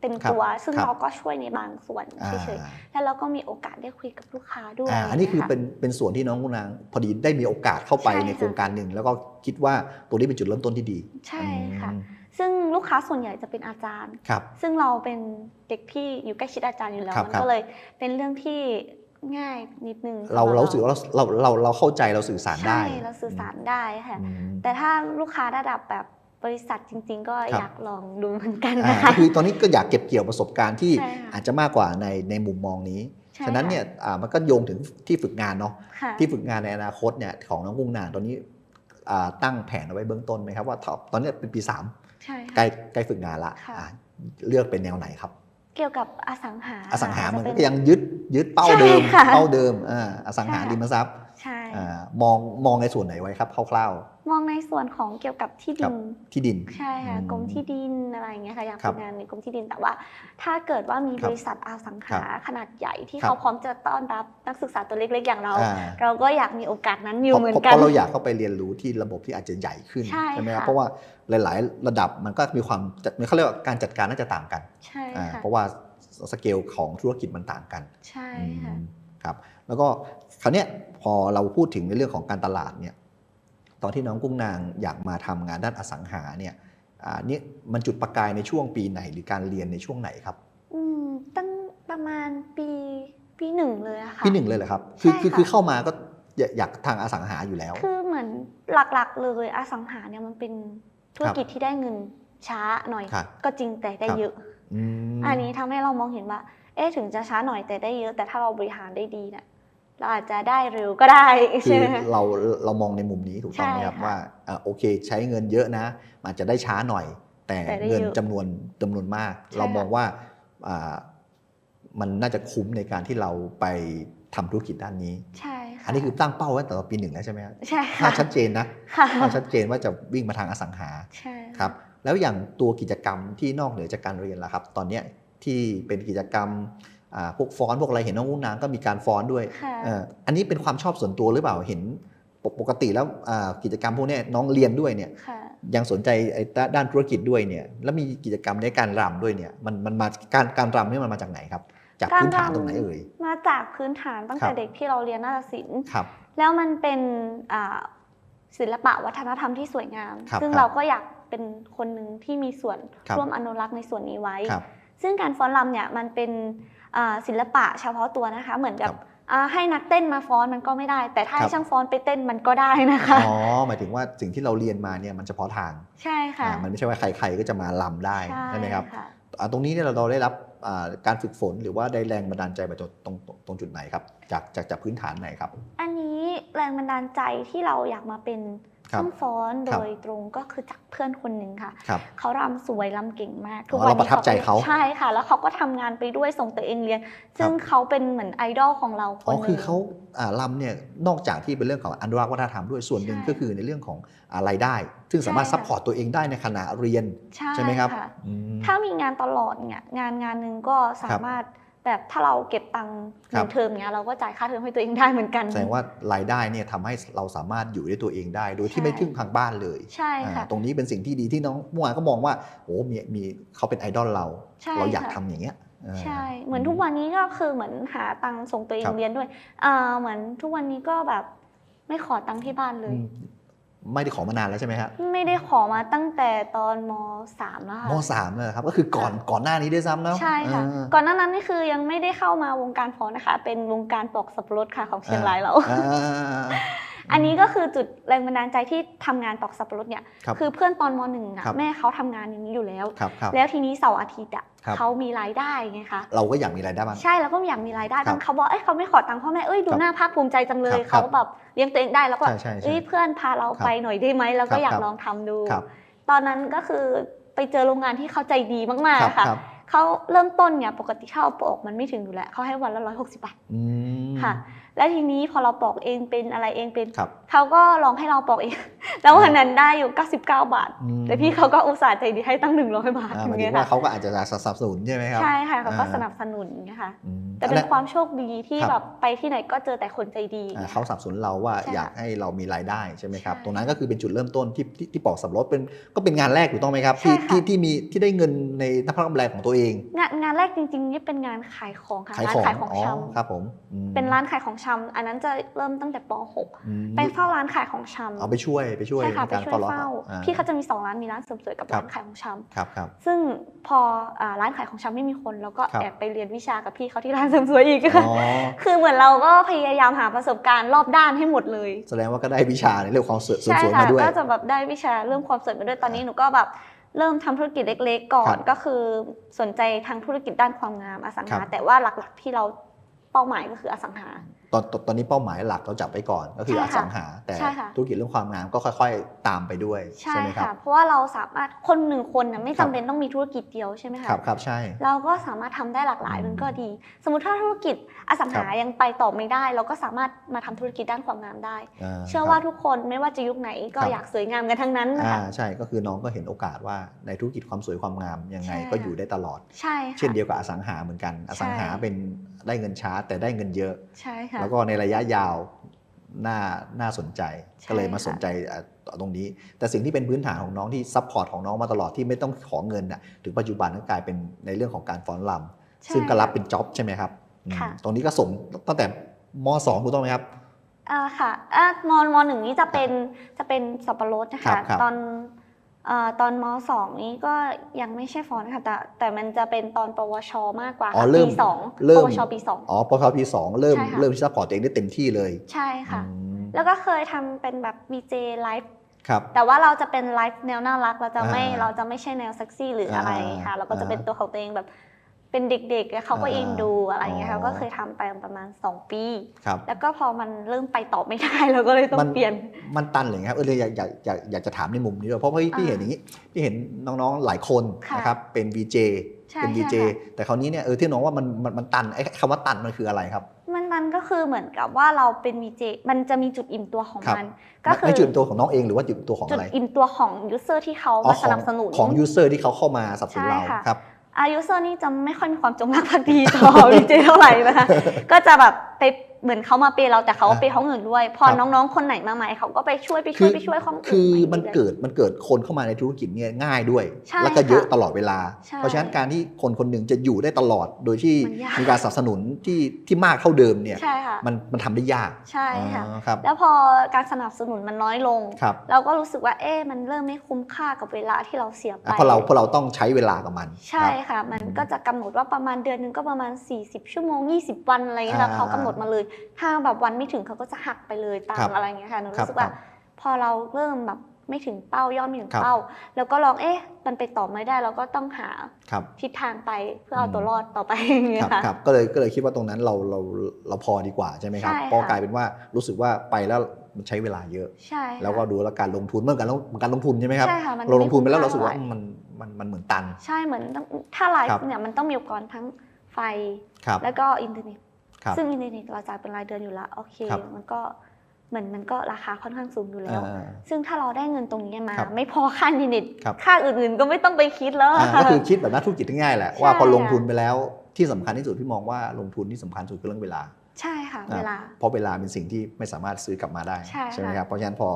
Speaker 2: เต็ม
Speaker 1: ครับ
Speaker 2: ตัว ซึ่ง
Speaker 1: ครับ
Speaker 2: เราก็ช่วยในบางส่วน
Speaker 1: อ่า
Speaker 2: เฉยๆแล้วเราก็มีโอกาสได้คุยกับลูกค้าด้วย
Speaker 1: อ่าอันนี้คือ
Speaker 2: ค่ะ
Speaker 1: เป็นเป็นส่วนที่น้องกุ้งนางพอดีได้มีโอกาสเข้าไป
Speaker 2: ใช่
Speaker 1: ใน
Speaker 2: ค่ะ
Speaker 1: โครงการหนึ่งแล้วก็คิดว่าตัวนี้เป็นจุดเริ่มต้นที่ดี
Speaker 2: ใช่ค่ะ
Speaker 1: อืม
Speaker 2: ซึ่งลูกค้าส่วนใหญ่จะเป็นอาจารย์
Speaker 1: ครับ
Speaker 2: ซึ่งเราเป็นเด็กที่อยู่ใกล้ชิดอาจารย์อยู่แล้ว
Speaker 1: ครับ
Speaker 2: มัน
Speaker 1: ครับ
Speaker 2: ก็เลยเป็นเรื่องที่ ง่ายนิดนึง
Speaker 1: เรา
Speaker 2: สำหบ
Speaker 1: เรารู้สึกว่าเราเราเราเราเข้าใจเราสื่อสารได้
Speaker 2: ใช่เราสื่อสารได้ค่ะ
Speaker 1: อืม
Speaker 2: แต่ถ้าลูกค้าระดับแบบบริษัทจริง ๆ ก็
Speaker 1: ครับ
Speaker 2: อยากลองดูเหมือนกัน
Speaker 1: อ่า
Speaker 2: นะคะ
Speaker 1: ก็คือตอนนี้ก็อยากเก็บเกี่ยวประสบการณ์ที่
Speaker 2: ใช่ค่ะ
Speaker 1: อาจจะมากกว่าในในมุมมองนี้
Speaker 2: ใช่
Speaker 1: ฉะนั้นเนี่ยอ่ามันก็โยงถึงที่ฝึกงานเนาะ
Speaker 2: ค่ะ
Speaker 1: ที่ฝึกงานในอนาคตเนี่ยของน้องกุ้งนางตอนนี้อ่าตั้งแผนเอาไว้เบื้องต้นไหมครับว่าตอนนี้เป็นปีสาม
Speaker 2: ใช่
Speaker 1: ใกล้
Speaker 2: ค่ะ
Speaker 1: ใกล้ฝึกงานละ
Speaker 2: ค่ะ
Speaker 1: อ่าเลือกเป็นแนวไหนครับ
Speaker 2: เกี่ยวกับอสังหา
Speaker 1: อสังหา
Speaker 2: ค่ะ
Speaker 1: มัน
Speaker 2: จะ
Speaker 1: ก็
Speaker 2: เป็
Speaker 1: ยังยึด ยึดเป้าเดิม
Speaker 2: ค่ะ
Speaker 1: เป้าเดิมอ่าอสังหาริมทรัพย์
Speaker 2: ใช่
Speaker 1: อ่ามองมองในส่วนไหนไว้ครับคร่าว
Speaker 2: มองในส่วนของเกี่ยวกับที่
Speaker 1: ครั
Speaker 2: ดิ
Speaker 1: บ
Speaker 2: น
Speaker 1: ๆที่ดิน
Speaker 2: ใช่ค่ะ
Speaker 1: อืม
Speaker 2: กรมที่ดินอะไรอย่างเงี้ยค่ะอยาก
Speaker 1: ครับ
Speaker 2: ทำงานในกรมที่ดินแต่ว่า ถ้าเกิดว่ามี
Speaker 1: ครับ
Speaker 2: บริษัทอสังหาขนาดใหญ่ที่
Speaker 1: ครับ
Speaker 2: เขาพร้อมจะต้อนรับนักศึกษาตัวเล็กๆอย่างเรา
Speaker 1: อ่า
Speaker 2: เราก็อยากมีโอกาสนั้นอยู่เหมือน
Speaker 1: เพราะ
Speaker 2: กัน
Speaker 1: เพราะเราอยากเข้าไปเรียนรู้ที่ระบบที่อาจจะใหญ่ขึ้น
Speaker 2: ใช่
Speaker 1: ไหมครับ
Speaker 2: ค่ะ
Speaker 1: เพราะว่าหลาย ๆ ระดับมันก็มีความจัดเขาเรียกว่าการจัดการน่าจะต่างกัน
Speaker 2: ใช่
Speaker 1: อ่า
Speaker 2: ค่ะ
Speaker 1: เพราะว่า สเกลของธุรกิจมันต่างกัน
Speaker 2: ใช่ค่ะ
Speaker 1: อืมครับแล้วก็คราวเนี้ยพอเราพูดถึงในเรื่องของการตลาดเนี่ยตอนที่น้องกุ้งนางอยากมาทำงานด้านอสังหาเนี่ยอ่าเนี่ยมันจุดประกายในช่วงปีไหนหรือการเรียนในช่วงไหนครับ
Speaker 2: อืมตั้งประมาณปีปีหนึ่งเลยอะค่ะ
Speaker 1: ปีหนึ่งเลยเหรอครับคือ
Speaker 2: ใช่
Speaker 1: คือ
Speaker 2: ค่ะ
Speaker 1: คือเข้ามาก็อยากอยากทางอสังหาอยู่แล้ว
Speaker 2: คือเหมือนหลักๆเลยอสังหาเนี่ยมันเป็นธุรกิจที่ได้เงินช้าหน่อย
Speaker 1: ครับ
Speaker 2: ก็จริงแต่ได้
Speaker 1: ครับ
Speaker 2: เยอะ
Speaker 1: อืม
Speaker 2: อันนี้ทำให้เรามองเห็นว่า เอ๊ะถึงจะช้าหน่อยแต่ได้เยอะ แต่ถ้าเราบริหารได้ดีเนี่ยเราอาจจะได้เร็วก็ได้
Speaker 1: คื
Speaker 2: ใช่
Speaker 1: อ
Speaker 2: ไหมคะ
Speaker 1: เราเรามองในมุมนี้ถูกต้องไหมครับ
Speaker 2: ใช่ค่ะ
Speaker 1: ว่าอ่าโอเค ใช้เงินเยอะนะมันอาจจะได้ช้าหน่อย แต่
Speaker 2: แต่ได้
Speaker 1: เงิน
Speaker 2: เยอะ
Speaker 1: จำนวนจำนวนมาก
Speaker 2: ใช่
Speaker 1: เรามอง
Speaker 2: ค่ะ
Speaker 1: ว่าอ่ามันน่าจะคุ้มในการที่เราไปทำธุรกิจด้านนี้
Speaker 2: ใช่ค่ะ
Speaker 1: อันนี้คือตั้งเป้าไว้แต่ตอนปีหนึ่งแล้วใช่ไหมครับ
Speaker 2: ใช่
Speaker 1: ถ้า
Speaker 2: ค่ะ
Speaker 1: ชัดเจนนะ
Speaker 2: ค่ะ
Speaker 1: ถ้าชัดเจนว่าจะวิ่งมาทางอสังหา
Speaker 2: ใช่
Speaker 1: ครับ แล้วอย่างตัวกิจกรรมที่นอกเหนือจากการเรียนล่ะครับ ตอนเนี้ยที่เป็นกิจกรรมอ่าพวกฟ้อนพวกอะไรเห็นน้องอุ้งนางก็มีการฟ้อนด้วย
Speaker 2: ค่ะ
Speaker 1: เอ่ออันนี้เป็นความชอบส่วนตัวหรือเปล่าเห็นปกปกติแล้วอ่ากิจกรรมพวกเนี้ยน้องเรียนด้วยเนี่ย
Speaker 2: ค่ะ
Speaker 1: ยังสนใจไอ้ด้านด้านธุรกิจด้วยเนี่ยแล้วมีกิจกรรมในการรำด้วยเนี่ยมันมันมาการการรำนี่มันมาจากไหนครับ จาก
Speaker 2: การ
Speaker 1: พื้นฐาน
Speaker 2: รำ
Speaker 1: ตรงไหนเอ่ย
Speaker 2: มาจากพื้นฐานตั้ง
Speaker 1: ครั
Speaker 2: แต่
Speaker 1: บ
Speaker 2: เด็กที่เราเรียนนาฏศิลป์
Speaker 1: ครับ
Speaker 2: แล้วมันเป็นอ่าศิลปะวัฒนธรรมที่สวยงาม
Speaker 1: ครับ
Speaker 2: ซึ่ง
Speaker 1: ครับ
Speaker 2: เราก็อยาก เป็นคนหนึ่งที่มีส่วน
Speaker 1: ครับ
Speaker 2: ร่วมอนุรักษ์ในส่วนนี้ไว้
Speaker 1: ครับ
Speaker 2: ซึ่งการฟ้อนรำเนี่ยมันเป็นอ่าศิลปะเฉพาะตัวนะคะ เหมือนกับ
Speaker 1: ครับ
Speaker 2: อ่าให้นักเต้นมาฟ้อนมันก็ไม่ได้ แต่ถ้า
Speaker 1: ครั
Speaker 2: ให้
Speaker 1: บ
Speaker 2: ช่างฟ้อนไปเต้นมันก็ได้นะคะ
Speaker 1: อ๋อหมายถึงว่าสิ่งที่เราเรียนมาเนี่ยมันเฉพาะทาง
Speaker 2: ใช่ค่ะ
Speaker 1: อ่ามันไม่ใช่ว่าใครๆก็จะมาลำได้ใช่ไหมครับ
Speaker 2: ค่ะ
Speaker 1: อ่าตรงนี้เนี่ยเราเราได้รับอ่าการฝึกฝนหรือว่าได้แรงบันดาลใจมาจากตรงตรงตรงจุดไหนครับจากจากจากพื้นฐานไหนครับ
Speaker 2: อันนี้แรงบันดาลใจที่เราอยากมาเป็น
Speaker 1: ครับ
Speaker 2: ช่างฟ้อน
Speaker 1: ค
Speaker 2: โด
Speaker 1: รับ
Speaker 2: ยตรงก็คือจากเพื่อนคนหนึ่งค่ะ
Speaker 1: ครับ
Speaker 2: เขารำสวยรำเก่งมาก
Speaker 1: อ๋อเราประทับใจเขา
Speaker 2: ใช่ค่ะ แล้วเขาก็ทำงานไปด้วยส่งตัวเองเรียน ซึ่งเขาเป็นเหมือนไอดอลของเราค
Speaker 1: อ๋
Speaker 2: น
Speaker 1: อ
Speaker 2: หนึ่ง
Speaker 1: คือเขาอ่าลำเนี่ยนอกจากที่เป็นเรื่องของอนุรักษ์วัฒนธรรมด้วยส่วนหนึ่ง
Speaker 2: ใช่
Speaker 1: ก็คือในเรื่องของอะไรายได้ ซึ่งสามารถ
Speaker 2: ใช่
Speaker 1: ซั
Speaker 2: ค่ะ
Speaker 1: พพอร์ตตัวเองได้ในขณะเรียน
Speaker 2: ใช่
Speaker 1: ใช่ไหมครับ
Speaker 2: ค่ะ
Speaker 1: อืม
Speaker 2: ถ้ามีงานตลอดเนี่ยงานงานหนึ่งก็สามารถ แบบถ้าเราเก็บตังค์ห
Speaker 1: ครั
Speaker 2: นึ่
Speaker 1: บ
Speaker 2: งเทอมเนี้ยเราก็จ่ายค่าเทอมให้ตัวเองได้เหมือนกัน
Speaker 1: แสดงว่ารายได้เนี่ยทำให้เราสามารถอยู่ด้วยตัวเองได้ โดยที่
Speaker 2: ใช่
Speaker 1: ไม่พึ่งทางบ้านเลย
Speaker 2: ใช่ค่ะ
Speaker 1: อ่าตรงนี้เป็นสิ่งที่ดีที่น้องเมื่อวานก็มองว่าโอ้มีมีเขาเป็นไอดอลเรา
Speaker 2: ใช่
Speaker 1: เราอยาก
Speaker 2: ค่ะ
Speaker 1: ทำอย่างเงี้ยอ่า
Speaker 2: ใช่ เหมือนทุกวันนี้ก็คือเหมือนหาตังค์ส่งตัวเอง
Speaker 1: ครับ
Speaker 2: เรียนด้วยอ่าเหมือนทุกวันนี้ก็แบบไม่ขอตังค์ที่บ้านเลย
Speaker 1: อืม ไม่ได้ขอมานานแล้วใช่ไหมฮะ
Speaker 2: ไม่ได้ขอมาตั้งแต่ตอนมสามแล้วค่ะ
Speaker 1: มสามเลยเหรอครับก็คือก่อนก่อนหน้านี้ด้วยซ้ำเนาะ
Speaker 2: ใช่ค่ะ
Speaker 1: อ่า
Speaker 2: ก่อนหน้านั้นนี่คือยังไม่ได้เข้ามาวงการฟ้อนนะคะ เป็นวงการปอกสับปะรดค่ะของเชียงรายเรา
Speaker 1: อ่า
Speaker 2: อันนี้ก็คือจุดแรงบันดาลใจที่ทำงานปอกสับปะรดเนี่ย
Speaker 1: ครับ
Speaker 2: คือเพื่อนตอนมหนึ่งอะ
Speaker 1: ครับ
Speaker 2: แม่เขาทำงานอย่างนี้อยู่แล้ว
Speaker 1: ครับครับ
Speaker 2: แล้วทีนี้เสาร์อาทิตย์อะ
Speaker 1: ครับ
Speaker 2: เขามีรายได้ไงคะ
Speaker 1: เราก็อยากมีรายได้บ้าง
Speaker 2: ใช่แล้วก็อยากมีรายได้
Speaker 1: ครับ
Speaker 2: บางเขาบอกเอ้ยเขาไม่ขอตังค์พ่อแม่เอ้ยดู
Speaker 1: ครับ
Speaker 2: หน้าภาคภูมิใจจังเลย
Speaker 1: ครับ
Speaker 2: เขาแบบเลี้ยงตัวเองได้แล้วก็
Speaker 1: ใช่ใช่ใช่
Speaker 2: เอ้ยเพื่อนพาเรา
Speaker 1: ครับ
Speaker 2: ไปหน่อยได้ไหมแล้ว
Speaker 1: ครั
Speaker 2: ก็
Speaker 1: บ
Speaker 2: อยาก
Speaker 1: ครับ
Speaker 2: ลองทำดู
Speaker 1: ครับ
Speaker 2: ตอนนั้นก็คือไปเจอโรงงานที่เขาใจดีมาก
Speaker 1: ครับ
Speaker 2: ๆค่ะ
Speaker 1: ครับ
Speaker 2: เขาเริ่มต้นเนี่ยปกติถ้าเราปอกมันไม่ถึงอยู่แล้วเขาให้วันละร้อยหกสิบบาท
Speaker 1: อืม
Speaker 2: ค่ะ แล้วทีนี้พอเราปอกเองเป็นอะไรเองเป็น
Speaker 1: ครับ
Speaker 2: เขาก็ลองให้เราปอกเอง แล้ววันนั้นได้อยู่ 99 บาท
Speaker 1: อืม
Speaker 2: แต่พี่เขาก็อุตส่าห์ใจดีให้ตั้ง 100 บาท
Speaker 1: อ่า
Speaker 2: อ
Speaker 1: หมาย
Speaker 2: ย่าง
Speaker 1: ถึ
Speaker 2: เงี้
Speaker 1: ง
Speaker 2: ย
Speaker 1: ว่า
Speaker 2: ค่ะ
Speaker 1: เขาก็อาจจะสนับสนุนใช่ไหมครับ
Speaker 2: ใช่ค่ะเขาก็
Speaker 1: อ่า
Speaker 2: สนับสนุนอย่างเงี้ยค่ะ
Speaker 1: อืม
Speaker 2: แต่เป็นความโชคดีที่
Speaker 1: ครับ
Speaker 2: แบบไปที่ไหนก็เจอแต่คนใจดี
Speaker 1: อ่าเขาสนับสนุนเราว่า
Speaker 2: ใช่ค่ะ
Speaker 1: อยากให้เรามีรายได้ใช่ไหมครับ
Speaker 2: ใช่
Speaker 1: ตรงนั้นก็คือเป็นจุดเริ่มต้นที่ที่ที่ปอกสับปะรดเป็นก็เป็นงานแรกถูกต้องไหมครับ
Speaker 2: ใช่
Speaker 1: ที่
Speaker 2: ค่ะ
Speaker 1: ที่ที่มีที่ได้เงินในนักพัฒนากำไรของตัวเอง
Speaker 2: งานงานแรกจริงๆนี่เป็นงานขายของค่ะ
Speaker 1: ขาย
Speaker 2: ร้าน
Speaker 1: ของ
Speaker 2: ขายของ
Speaker 1: อ๋อ
Speaker 2: ช
Speaker 1: ครับผมอืมำ
Speaker 2: เป็นร้านขายของชำอันนั้นจะเริ่มตั้งแต่ป
Speaker 1: อืม
Speaker 2: .6 ไปเฝ้าร้านขายของชำ
Speaker 1: เอาไปช่วยไปช่วย
Speaker 2: ใช่ค่ะ
Speaker 1: ใน
Speaker 2: ไป
Speaker 1: การ
Speaker 2: ช่วย
Speaker 1: เฝ้าระวั
Speaker 2: เฝ้า
Speaker 1: งอ่า
Speaker 2: พี่เขาจะมีสองร้านมีร้านเสริมสวยกับ
Speaker 1: ครับ
Speaker 2: ร้านขายของชำ
Speaker 1: ครับครับ
Speaker 2: ซึ่งพออ่าร้านขายของชำไม่มีคนเราก็
Speaker 1: ครับ
Speaker 2: แอบไปเรียนวิชากับพี่เขาที่ร้านเสริมสวยอีกค่ะ
Speaker 1: อ๋อ
Speaker 2: คือเหมือนเราก็พยายามหาประสบการณ์รอบด้านให้หมดเลย
Speaker 1: แสดงว่าก็ได้วิชาในเรื่องของเสริม
Speaker 2: ใช่
Speaker 1: สวย
Speaker 2: ค่ะ
Speaker 1: มาด้วย
Speaker 2: ก็จะแบบได้วิชาเรื่องความสวยมาด้วยตอนนี้หนูก็แบบเริ่มทำธุรกิจเล็ก ๆ ก่อ
Speaker 1: ครั
Speaker 2: น
Speaker 1: บ
Speaker 2: ก็คือสนใจทางธุรกิจด้านความงามอสัง
Speaker 1: ครั
Speaker 2: หา
Speaker 1: บ
Speaker 2: แต่ว่าหลักๆที่เรา เป้าหมายก็คืออสังหา
Speaker 1: ตอนตอนตอนนี้เป้าหมายหลักเราจับไปก่อนก็คืออ
Speaker 2: ใช่ค่ะ
Speaker 1: สังหา แต่
Speaker 2: ใช่ค่ะ
Speaker 1: ธุรกิจเรื่องความงามก็ค่อย ๆ ตามไปด้วย
Speaker 2: ใช่
Speaker 1: ไหมครับ
Speaker 2: ค่ะเพราะว่าเราสามารถคนหนึ่งคนน่ะไม่
Speaker 1: ครั
Speaker 2: จำ
Speaker 1: บ
Speaker 2: เป็นต้องมีธุรกิจเดียวใช่ไหม
Speaker 1: ค
Speaker 2: คะ
Speaker 1: รับครับใช่
Speaker 2: เราก็สามารถทำได้หลากหลาย
Speaker 1: อืม
Speaker 2: มันก็ดี สมมติถ้าธุรกิจอสังหา
Speaker 1: ครับ
Speaker 2: ยังไปต่อไม่ได้ เราก็สามารถมาทำธุรกิจด้านความงามได้าเชื่อ
Speaker 1: ครับ
Speaker 2: ว่าทุกคนไม่ว่าจะยุคไหนก็
Speaker 1: ครับ
Speaker 2: อยากสวยงามกันทั้งนั้นนะ
Speaker 1: อ่า
Speaker 2: คะ
Speaker 1: ใช่ก็คือน้องก็เห็นโอกาสว่าในธุรกิจความสวยความงามยังไง
Speaker 2: ใช่
Speaker 1: ก็อยู่ได้ตลอด
Speaker 2: ใช่ค่ะ
Speaker 1: เช่นเดียวกับอสังหาเหมือนกันอสังหา
Speaker 2: ใช่
Speaker 1: เป็นได้เงินช้าแต่ได้เงินเยอะ
Speaker 2: ใช่ค่ะ
Speaker 1: แล้วก็ในระยะยาวน่าน่าสนใจ
Speaker 2: ใช่
Speaker 1: ก็เลยมา
Speaker 2: ค่ะ
Speaker 1: สนใจอะตรงนี้ แต่สิ่งที่เป็นพื้นฐานของน้องที่ซัพพอร์ตของน้องมาตลอดที่ไม่ต้องขอเงินน่ะถึงปัจจุบันก็กลายเป็นในเรื่องของการฟ้อนรำ
Speaker 2: ใช่
Speaker 1: ซึ่งก็รับเป็นจ็อบใช่ไหมครับอืม
Speaker 2: ค่ะ
Speaker 1: ตรงนี้ก็ส่งตั้งแต่มสองถูกต้องไหมครับ
Speaker 2: อ่าค่ะอ่ามมหนึ่งนี้จะเป็นจะเป็นสับปะรดนะ
Speaker 1: ครั
Speaker 2: คะ
Speaker 1: บครับ
Speaker 2: ตอนเอ่อตอนมสองนี้ก็ยังไม่ใช่ฟอนต์ค่ะแต่แต่มันจะเป็นตอนปวช มากกว่า
Speaker 1: อ๋อ
Speaker 2: ค่ะ
Speaker 1: เริ่ม
Speaker 2: ปีสอง
Speaker 1: เริ่
Speaker 2: ป
Speaker 1: ม
Speaker 2: วชปีสอง
Speaker 1: อ๋อปพปีสองเริ่ม
Speaker 2: ใช่ค่ะ
Speaker 1: เริ่มที่ซัพพอร์ตตัวเองได้เต็มที่เลย
Speaker 2: ใช่ค่ะ
Speaker 1: อืม
Speaker 2: แล้วก็เคยทำเป็นแบบ VJ ไลฟ์
Speaker 1: ครับ
Speaker 2: แต่ว่าเราจะเป็นไลฟ์แนวน่ารักเราจะไม่
Speaker 1: อ่า
Speaker 2: เราจะไม่ใช่แนวเซ็กซี่หรืออะไร
Speaker 1: อ่า
Speaker 2: ค่ะเราก็จะเป็น
Speaker 1: อ่า
Speaker 2: ตัวของตัวเองแบบ เป็นเด็กๆแล้วเขาก็
Speaker 1: อ่า
Speaker 2: เอ็นดูอะไรอย่างเงี้ย
Speaker 1: อ๋
Speaker 2: ค่ะ
Speaker 1: อ
Speaker 2: ก็เคยทำไปประมาณ 2 ปี
Speaker 1: ครับ
Speaker 2: แล้วก็พอมันเริ่มไปต่อไม่ได้เราก็เลยต้อ
Speaker 1: มั
Speaker 2: ง
Speaker 1: น
Speaker 2: เปลี่ยน
Speaker 1: มันตันเลยครับเออเลยอยากอยากอยากอยากจะถามในมุมนี้ด้วยเพราะพี่พี่
Speaker 2: อ่า
Speaker 1: เห็นอย่างนี้พี่เห็นน้องๆหลายคน
Speaker 2: ค่ะ
Speaker 1: นะครับเป็น VJ
Speaker 2: ใช่
Speaker 1: เป็น VJ
Speaker 2: ใช่ค่ะ
Speaker 1: แต่คราวนี้เนี่ยเออที่น้องว่ามันมันมันตันไอ้คำว่าตันมันคืออะไรครับ
Speaker 2: มันมันก็คือเหมือนกับว่าเราเป็น VJ มันจะมีจุดอิ่มตัวของ
Speaker 1: ครับ
Speaker 2: มัน ก็คื
Speaker 1: ไม่
Speaker 2: อ
Speaker 1: จุดตัวของน้องเองหรือว่าจุดตัวของ
Speaker 2: จุ
Speaker 1: อะ
Speaker 2: ด
Speaker 1: ไร
Speaker 2: อิ่มตัวของยูเซอร์ที่เขา
Speaker 1: อ๋อ
Speaker 2: มา
Speaker 1: ข
Speaker 2: ส
Speaker 1: อง
Speaker 2: นับสนุน
Speaker 1: ของยูเซอร์ที่เขาเข้ามาสนับสนุนเรา
Speaker 2: ใช่ค่ะ
Speaker 1: ครับ
Speaker 2: อายุเซอร์นี่จะไม่ค่อยมีความจงรักภักดีต่อ VJ เท่าไหร่นะคะก็จะแบบไป เหมือนเขามาเปย์เราแต่เขา
Speaker 1: อ่า
Speaker 2: เปย์เขาเงินด้วย พอ
Speaker 1: ครับ
Speaker 2: น้องๆคนไหนมาใหม่เขาก็ไปช่วยไป
Speaker 1: คื
Speaker 2: ช่วย
Speaker 1: อ
Speaker 2: ไปช่วยคนอื่น
Speaker 1: คือ
Speaker 2: ไป
Speaker 1: มัน
Speaker 2: รื่อยๆ
Speaker 1: เกิดมันเกิดคนเข้ามาในธุรกิจเนี่ยง่ายด้วย
Speaker 2: ใช่
Speaker 1: แล้วก็เยอะ
Speaker 2: ค่ะ
Speaker 1: ตลอดเวลา
Speaker 2: ใช่
Speaker 1: เพราะฉะนั้นการที่คนคนหนึ่งจะอยู่ได้ตลอดโดยที่
Speaker 2: มันยาก
Speaker 1: มีการสนับสนุนที่ที่มากเท่าเดิมเนี่ย
Speaker 2: ใช่ค่ะ
Speaker 1: มันมันทำได้ยาก
Speaker 2: ใช่ค่ะ
Speaker 1: อ๋อครับ
Speaker 2: แล้วพอการสนับสนุนมันน้อยลง
Speaker 1: ครับ
Speaker 2: เราก็รู้สึกว่าเอ๊ะมันเริ่มไม่คุ้มค่ากับเวลาที่เราเสียไป
Speaker 1: เพราะเราเพราะเราต้องใช้เวลากับมัน
Speaker 2: ใช่
Speaker 1: ครับ
Speaker 2: ค่ะ มันก็จะกำหนดว่าประมาณเดือนหนึงก็ประมาณ 40 ชั่วโมง 20 วันอะไรอย่างเงี้ย
Speaker 1: อ่า
Speaker 2: ค่ะเขากำหนดมาเลยถ้าแบบวันไม่ถึงเขาก็จะหักไปเลยตา
Speaker 1: ครั
Speaker 2: ม
Speaker 1: บ
Speaker 2: อะไรอย่างเงี้ยค่ะหนู
Speaker 1: ครับ
Speaker 2: รู้สึกว่า
Speaker 1: ครับ
Speaker 2: พอเราเริ่มแบบไม่ถึงเป้ายอดไม่ถึง
Speaker 1: ครับ
Speaker 2: เป้า แล้วก็ลองเอ๊ะ มันไปต่อไม่ได้เราก็ต้องหา
Speaker 1: ครับ
Speaker 2: ทิศทางไปเพื่อเอา
Speaker 1: อืม
Speaker 2: ตัวรอดต่อไปอย่างเงี้
Speaker 1: ครั
Speaker 2: ย
Speaker 1: บ
Speaker 2: ค่ะ
Speaker 1: ครับก็เลยก็เลยคิดว่าตรงนั้นเราเราเราพอดีกว่าใช่ไหมครับ
Speaker 2: ใช่ค่ะ
Speaker 1: เพราะกลายเป็นว่ารู้สึกว่าไปแล้วมันใช้เวลาเยอะ
Speaker 2: ใช่ค่ะ
Speaker 1: แล้วก็ดูแล้วการลงทุนเมื่อการลงการลงทุนใช่ไหมครับ
Speaker 2: ใช่ค่ะมัน
Speaker 1: เราลงทุนไปแล้ว
Speaker 2: ไม่
Speaker 1: เรา
Speaker 2: คุ้ม
Speaker 1: รู้สึกว่า
Speaker 2: เท่าไหร่
Speaker 1: มันมันมันเหมือนตัน
Speaker 2: ใช่เหมือนต้องถ้าไล
Speaker 1: ครับ
Speaker 2: ฟ์เนี่ยมันต้องมีอุปกรณ์ทั้งไฟ
Speaker 1: ครับ
Speaker 2: แล้วก็อินเทอร์เน็ต
Speaker 1: ครับ
Speaker 2: ซึ่งอินเทอร์เน็ตเราจ่ายเป็นรายเดือนอยู่แล้วโอเค
Speaker 1: ครับ
Speaker 2: มันก็เหมือนมันก็ราคาค่อนข้างสูงอยู่แล้ว
Speaker 1: อ่า
Speaker 2: ซึ่งถ้าเราได้เงินตรงนี้มา
Speaker 1: ครับ
Speaker 2: ไม่พอค่าอินเทอร์เน็ต
Speaker 1: ครับ
Speaker 2: ค่าอื่นๆก็ไม่ต้องไปคิดแล้ว
Speaker 1: อ่า
Speaker 2: ค่ะ
Speaker 1: ก็คือคิดแบบนักธุรกิจง่ายๆแหละ
Speaker 2: ใช่
Speaker 1: ว่าพอลง
Speaker 2: ค่ะ
Speaker 1: ทุนไปแล้วที่สำคัญที่สุดพี่มองว่าลงทุนที่สำคัญสุดคือเรื่องเวลา
Speaker 2: ใช่ค่ะ
Speaker 1: อะ
Speaker 2: เวลา
Speaker 1: เพราะเวลาเป็นสิ่งที่ไม่สามารถซื้อกลับมาได้
Speaker 2: ใช่
Speaker 1: ไหม
Speaker 2: ค่ะ
Speaker 1: ครับเพราะฉะนั้นพอ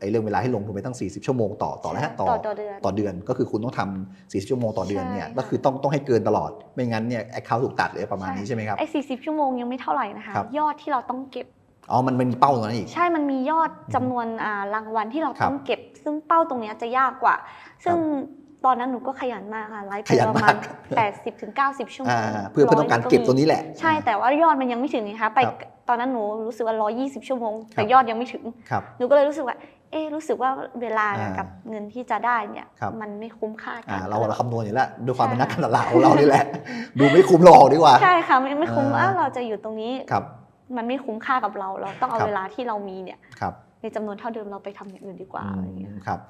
Speaker 1: ไอ้เรื่องเวลาที่ลงทุนไปตั้ง 40 ชั่วโมงต่อต่อแล้วฮะต่อ
Speaker 2: ต่อต่อเดือน
Speaker 1: ต่อเดือนก็คือคุณต้องทำ40 ชั่วโมงต่อเดือนเนี่ย
Speaker 2: ใช่ค่ะ
Speaker 1: ก็คือต้องต้องให้เกินตลอดไม่งั้นเนี่ยแอคเคาท์ถูกตัดเลยประมาณนี้ใช่ไหมครับ
Speaker 2: ไอ้สี่สิบชั่วโมงยังไม่เท่าไหร่นะคะ
Speaker 1: ครับ
Speaker 2: ยอดที่เราต้องเก็บ
Speaker 1: อ๋อ มันมันมีเป้าตรงนั้นอีก
Speaker 2: ใช่ มันมียอดจำนวนอ่ารางวัลที่เรา
Speaker 1: ครับ
Speaker 2: ต้องเก็บ ซึ่งเป้าตรงเนี้ยจะยากกว่า ซึ่งตอนนั้นหนูก็ขยันมากค่ะไลฟ์
Speaker 1: ข
Speaker 2: ไป
Speaker 1: ยัน
Speaker 2: ประ
Speaker 1: มา
Speaker 2: มาณ
Speaker 1: ก
Speaker 2: 80ถึง90 ชั่วโม
Speaker 1: อ่างเพื่อเพื่อต้องการเก็บตัวนี้แหละ
Speaker 2: ใช่ แต่ว่ายอดมันยังไม่ถึงไงคะ ไป
Speaker 1: ครับ
Speaker 2: ตอนนั้นหนูรู้สึกว่า 120 ชั่วโมง
Speaker 1: ครั
Speaker 2: แต่
Speaker 1: บ
Speaker 2: ยอดยังไม่ถึง
Speaker 1: ครับ
Speaker 2: หนูก็เลยรู้สึกว่า เอ๊ะรู้สึกว่าเวลา
Speaker 1: อ่ากั
Speaker 2: กับเงินที่จะได้เนี่ย
Speaker 1: ครับ
Speaker 2: มันไม่คุ้มค่ากั
Speaker 1: อ่าน เราเราคำนวณอยู่แล้วด้วยความ
Speaker 2: ใช่
Speaker 1: เป็นนักการตลาดของเรานี่แหละ ดูไม่คุ้มเราออกดีกว่า
Speaker 2: ใช่ค่ะไม่ไม่คุ้ม
Speaker 1: อ่า
Speaker 2: ว่าเราจะอยู่ตรงนี้
Speaker 1: ครับ
Speaker 2: มันไม่คุ้มค่ากับเรา เราต้องเอา
Speaker 1: ครับ
Speaker 2: เวลาที่เรามีเนี่ย
Speaker 1: ครับ
Speaker 2: ในจำนวนเท่าเดิมเราไปทำอย่างอื่นดีกว่าอะไรอย่างเงี้ย
Speaker 1: อืมครับ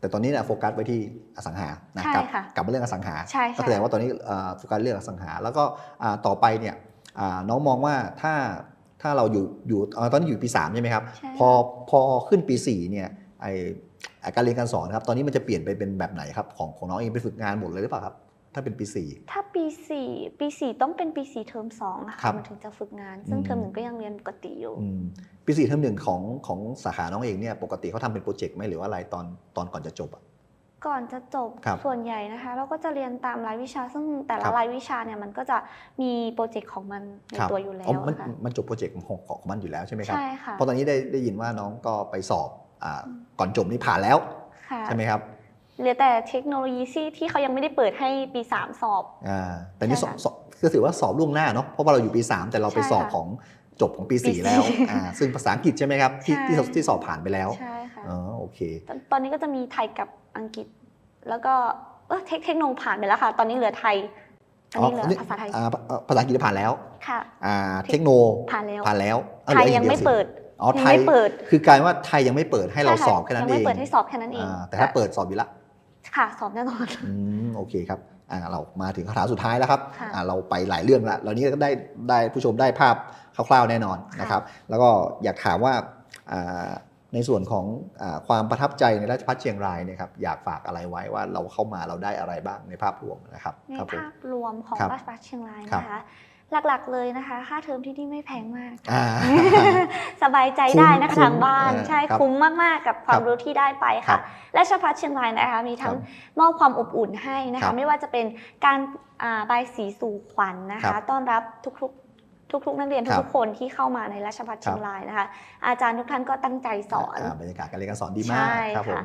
Speaker 1: แต่ตอนนี้เนี่ยโฟกัสไว้ที่อสังหานะ
Speaker 2: ใช่
Speaker 1: กลับ
Speaker 2: ค่ะ
Speaker 1: กลับมาเรื่องอสังหา
Speaker 2: ใช่
Speaker 1: ก็
Speaker 2: ใช่
Speaker 1: แสดงว่าตอนนี้เอ่อโฟกัสเรื่องอสังหา แล้วก็อ่าต่อไปเนี่ยอ่าน้องมองว่าถ้า ถ้าเราอยู่อยู่เอ่อตอนนี้อยู่ปี3ใช่ไหมครับ
Speaker 2: ใช่
Speaker 1: พอพอขึ้นปี4เนี่ยไอไอ้การเรียนการสอนครับตอนนี้มันจะเปลี่ยนไปเป็นแบบไหนครับของของน้องเองไปฝึกงานหมดเลยหรือเปล่าครับถ้าเป็นปี
Speaker 2: ถ้าปีสี่ปีสี่ต้องเป็นปีสี่เทอมสองอะ
Speaker 1: ครั
Speaker 2: ค่ะ
Speaker 1: บ
Speaker 2: มันถึงจะฝึกงาน ซึ่ง
Speaker 1: อืม
Speaker 2: เทอมหนึ่งก็ยังเรียนปกติอยู่
Speaker 1: 4อืมปี 4 เทอมหนึ่งของของสาขาน้องเองเนี่ยปกติเขาทำเป็นโปรเจกต์ไหมหรือว่าอะไรตอนตอนก่อนจะจบอะ
Speaker 2: ก่อนจะจบ
Speaker 1: ครับ
Speaker 2: ส่วนใหญ่นะคะ เราก็จะเรียนตามรายวิชา ซึ่งแต่
Speaker 1: ค
Speaker 2: ละ
Speaker 1: รับ
Speaker 2: รายวิชาเนี่ยมันก็จะมีโปรเจกต์ของมันใน
Speaker 1: ครับ
Speaker 2: ตัวอยู่แล้
Speaker 1: อ๋อ
Speaker 2: ว
Speaker 1: มัน
Speaker 2: ค่ะ
Speaker 1: มันจบโปรเจกต์ของของของมันอยู่แล้วใช่ไหมครับ
Speaker 2: ใช่ค่ะ
Speaker 1: เพราะตอนนี้ได้ได้ยินว่าน้องก็ไปสอบอ่าก่อนจบนี่ผ่านแล้ว
Speaker 2: ค่ะ
Speaker 1: ใช่ไหมครับ
Speaker 2: เหลือแต่เทคโนโลยีที่ที่เขายังไม่ได้เปิดให้ปีสามสอบ
Speaker 1: อ่าแต่นี่ส
Speaker 2: ใช่
Speaker 1: อบ
Speaker 2: ค่ะ
Speaker 1: สอบก็ถือว่าสอบล่วงหน้าเนาะเพราะว่าเราอยู่ปี 3 แต่เราไป
Speaker 2: ใช่
Speaker 1: สอบ
Speaker 2: ค่ะ
Speaker 1: ของจบของปี
Speaker 2: ปีสี่
Speaker 1: 4แล้วอ่าซึ่งภาษาอังกฤษใช่ไหมครับที่
Speaker 2: ใช่
Speaker 1: ที่ที่สอบผ่านไปแล้ว
Speaker 2: ใช่ค่ะ
Speaker 1: อ๋อโอเค
Speaker 2: ตอนตอนนี้ก็จะมีไทยกับอังกฤษ แล้วก็เออเทคเทคโนผ่านไปแล้วค่ะ ตอนนี้เหลือไทยอันนี้เหลือภาษาไทย
Speaker 1: อ่าอ่าภาษาอังกฤษผ่านแล้ว
Speaker 2: ค่ะ
Speaker 1: อ่าเทคโน
Speaker 2: ผ่านแล้ว
Speaker 1: ผ่านแล้วอ้า
Speaker 2: ไทย
Speaker 1: หลือ
Speaker 2: ยัง
Speaker 1: อีก
Speaker 2: ไม่
Speaker 1: ดีวสิ
Speaker 2: เปิด
Speaker 1: อ๋อ
Speaker 2: ยั
Speaker 1: ไทย
Speaker 2: ไม่เปิด
Speaker 1: คือกลายว่าไทยยังไม่เปิดให้เรา
Speaker 2: ใช่ค่ะ
Speaker 1: สอบแค่นั้น
Speaker 2: ยัง
Speaker 1: เอ
Speaker 2: ไม่
Speaker 1: ง
Speaker 2: เปิดให้สอบแค่นั้นเอง
Speaker 1: อ่าแต่ถ้าเปิดสอบอยู่ละ
Speaker 2: ค่ะสอบแน่นอน
Speaker 1: อืมโอเคครับอ่าเรามาถึงคำถามสุดท้ายแล้วครับ
Speaker 2: ค่ะ
Speaker 1: อ่าเราไปหลายเรื่องละเรานี้ก็ได้ได้ผู้ชมได้ภาพคร่าวๆแน่นอน
Speaker 2: ค่ะ
Speaker 1: นะครับ แล้วก็อยากถามว่าอ่า ในส่วนของอาความประทับใจในราชพัฒเชียงรายเนี่ยครับอยากฝากอะไรไว้ว่าเราเข้ามาเราได้อะไรบ้างในภาพรวมนะครับ
Speaker 2: ใน
Speaker 1: ครับผม
Speaker 2: ภาพรวมของ
Speaker 1: ครับ
Speaker 2: ราชบัณฑิตเชียงราย
Speaker 1: ครับ
Speaker 2: นะคะหลักๆเลยนะคะ ค่าเทอมที่นี่ไม่แพงมาก
Speaker 1: อ่า
Speaker 2: สบายใจ
Speaker 1: คุ้ม
Speaker 2: ได้นะคะ
Speaker 1: คุ้ม
Speaker 2: ทางบ้าน
Speaker 1: เออ
Speaker 2: ใช่
Speaker 1: ครับ
Speaker 2: คุ้มมากๆกับควา
Speaker 1: ครั
Speaker 2: ม
Speaker 1: บ
Speaker 2: รู้ที่ได้ไป
Speaker 1: ครั
Speaker 2: ค่ะ
Speaker 1: บ
Speaker 2: ราชพัฒเชียงรายนะคะ มีทั้ง
Speaker 1: ครับ
Speaker 2: มอบความอบอุ่นให้นะ
Speaker 1: ครั
Speaker 2: คะ
Speaker 1: บ
Speaker 2: ไม่ว่าจะเป็นการอ่าบายสีสู่ขวัญนะ
Speaker 1: ครั
Speaker 2: คะ
Speaker 1: บ
Speaker 2: ต้อนรับทุกๆ ทุก ๆ นักเรียน
Speaker 1: ครับ
Speaker 2: ทุกๆคนที่เข้ามาในราชพัฒเชียงรายนะคะ อาจารย์ทุกท่านก็ตั้งใจสอนา
Speaker 1: บรรยากาศการเรียนการสอนดีมาก
Speaker 2: ใช่
Speaker 1: ครับผม
Speaker 2: ค่ะ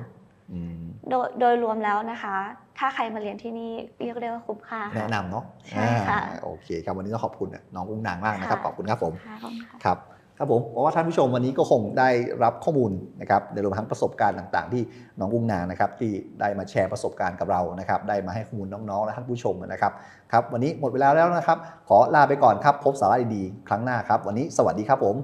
Speaker 1: อืม
Speaker 2: โดยโดยรวมแล้วนะคะ ถ้าใครมาเรียนที่นี่เรียกได้ว่าคุ้มค่าค่ะ
Speaker 1: แนะนำเนาะ
Speaker 2: ใช่ค่ะ
Speaker 1: อ่าโอเคครับวันนี้ต้องขอบคุณน้องอุ้งนางมากนะครับ
Speaker 2: ค่ะ
Speaker 1: ขอบคุณครับผม
Speaker 2: ค่ะขอบคุณค่ะ
Speaker 1: ครับ ครับผมเพราะว่าท่านผู้ชมวันนี้ก็คงได้รับข้อมูลนะครับในรวมทั้งประสบการณ์ต่าง ๆ ที่น้องอุ้งนางนะครับที่ได้มาแชร์ประสบการณ์กับเรานะครับได้มาให้ข้อมูลน้องๆและท่านผู้ชมนะครับครับวันนี้หมดเวลาแล้วนะครับ ขอลาไปก่อนครับพบสาระดีๆครั้งหน้าครับ วันนี้สวัสดีครับผม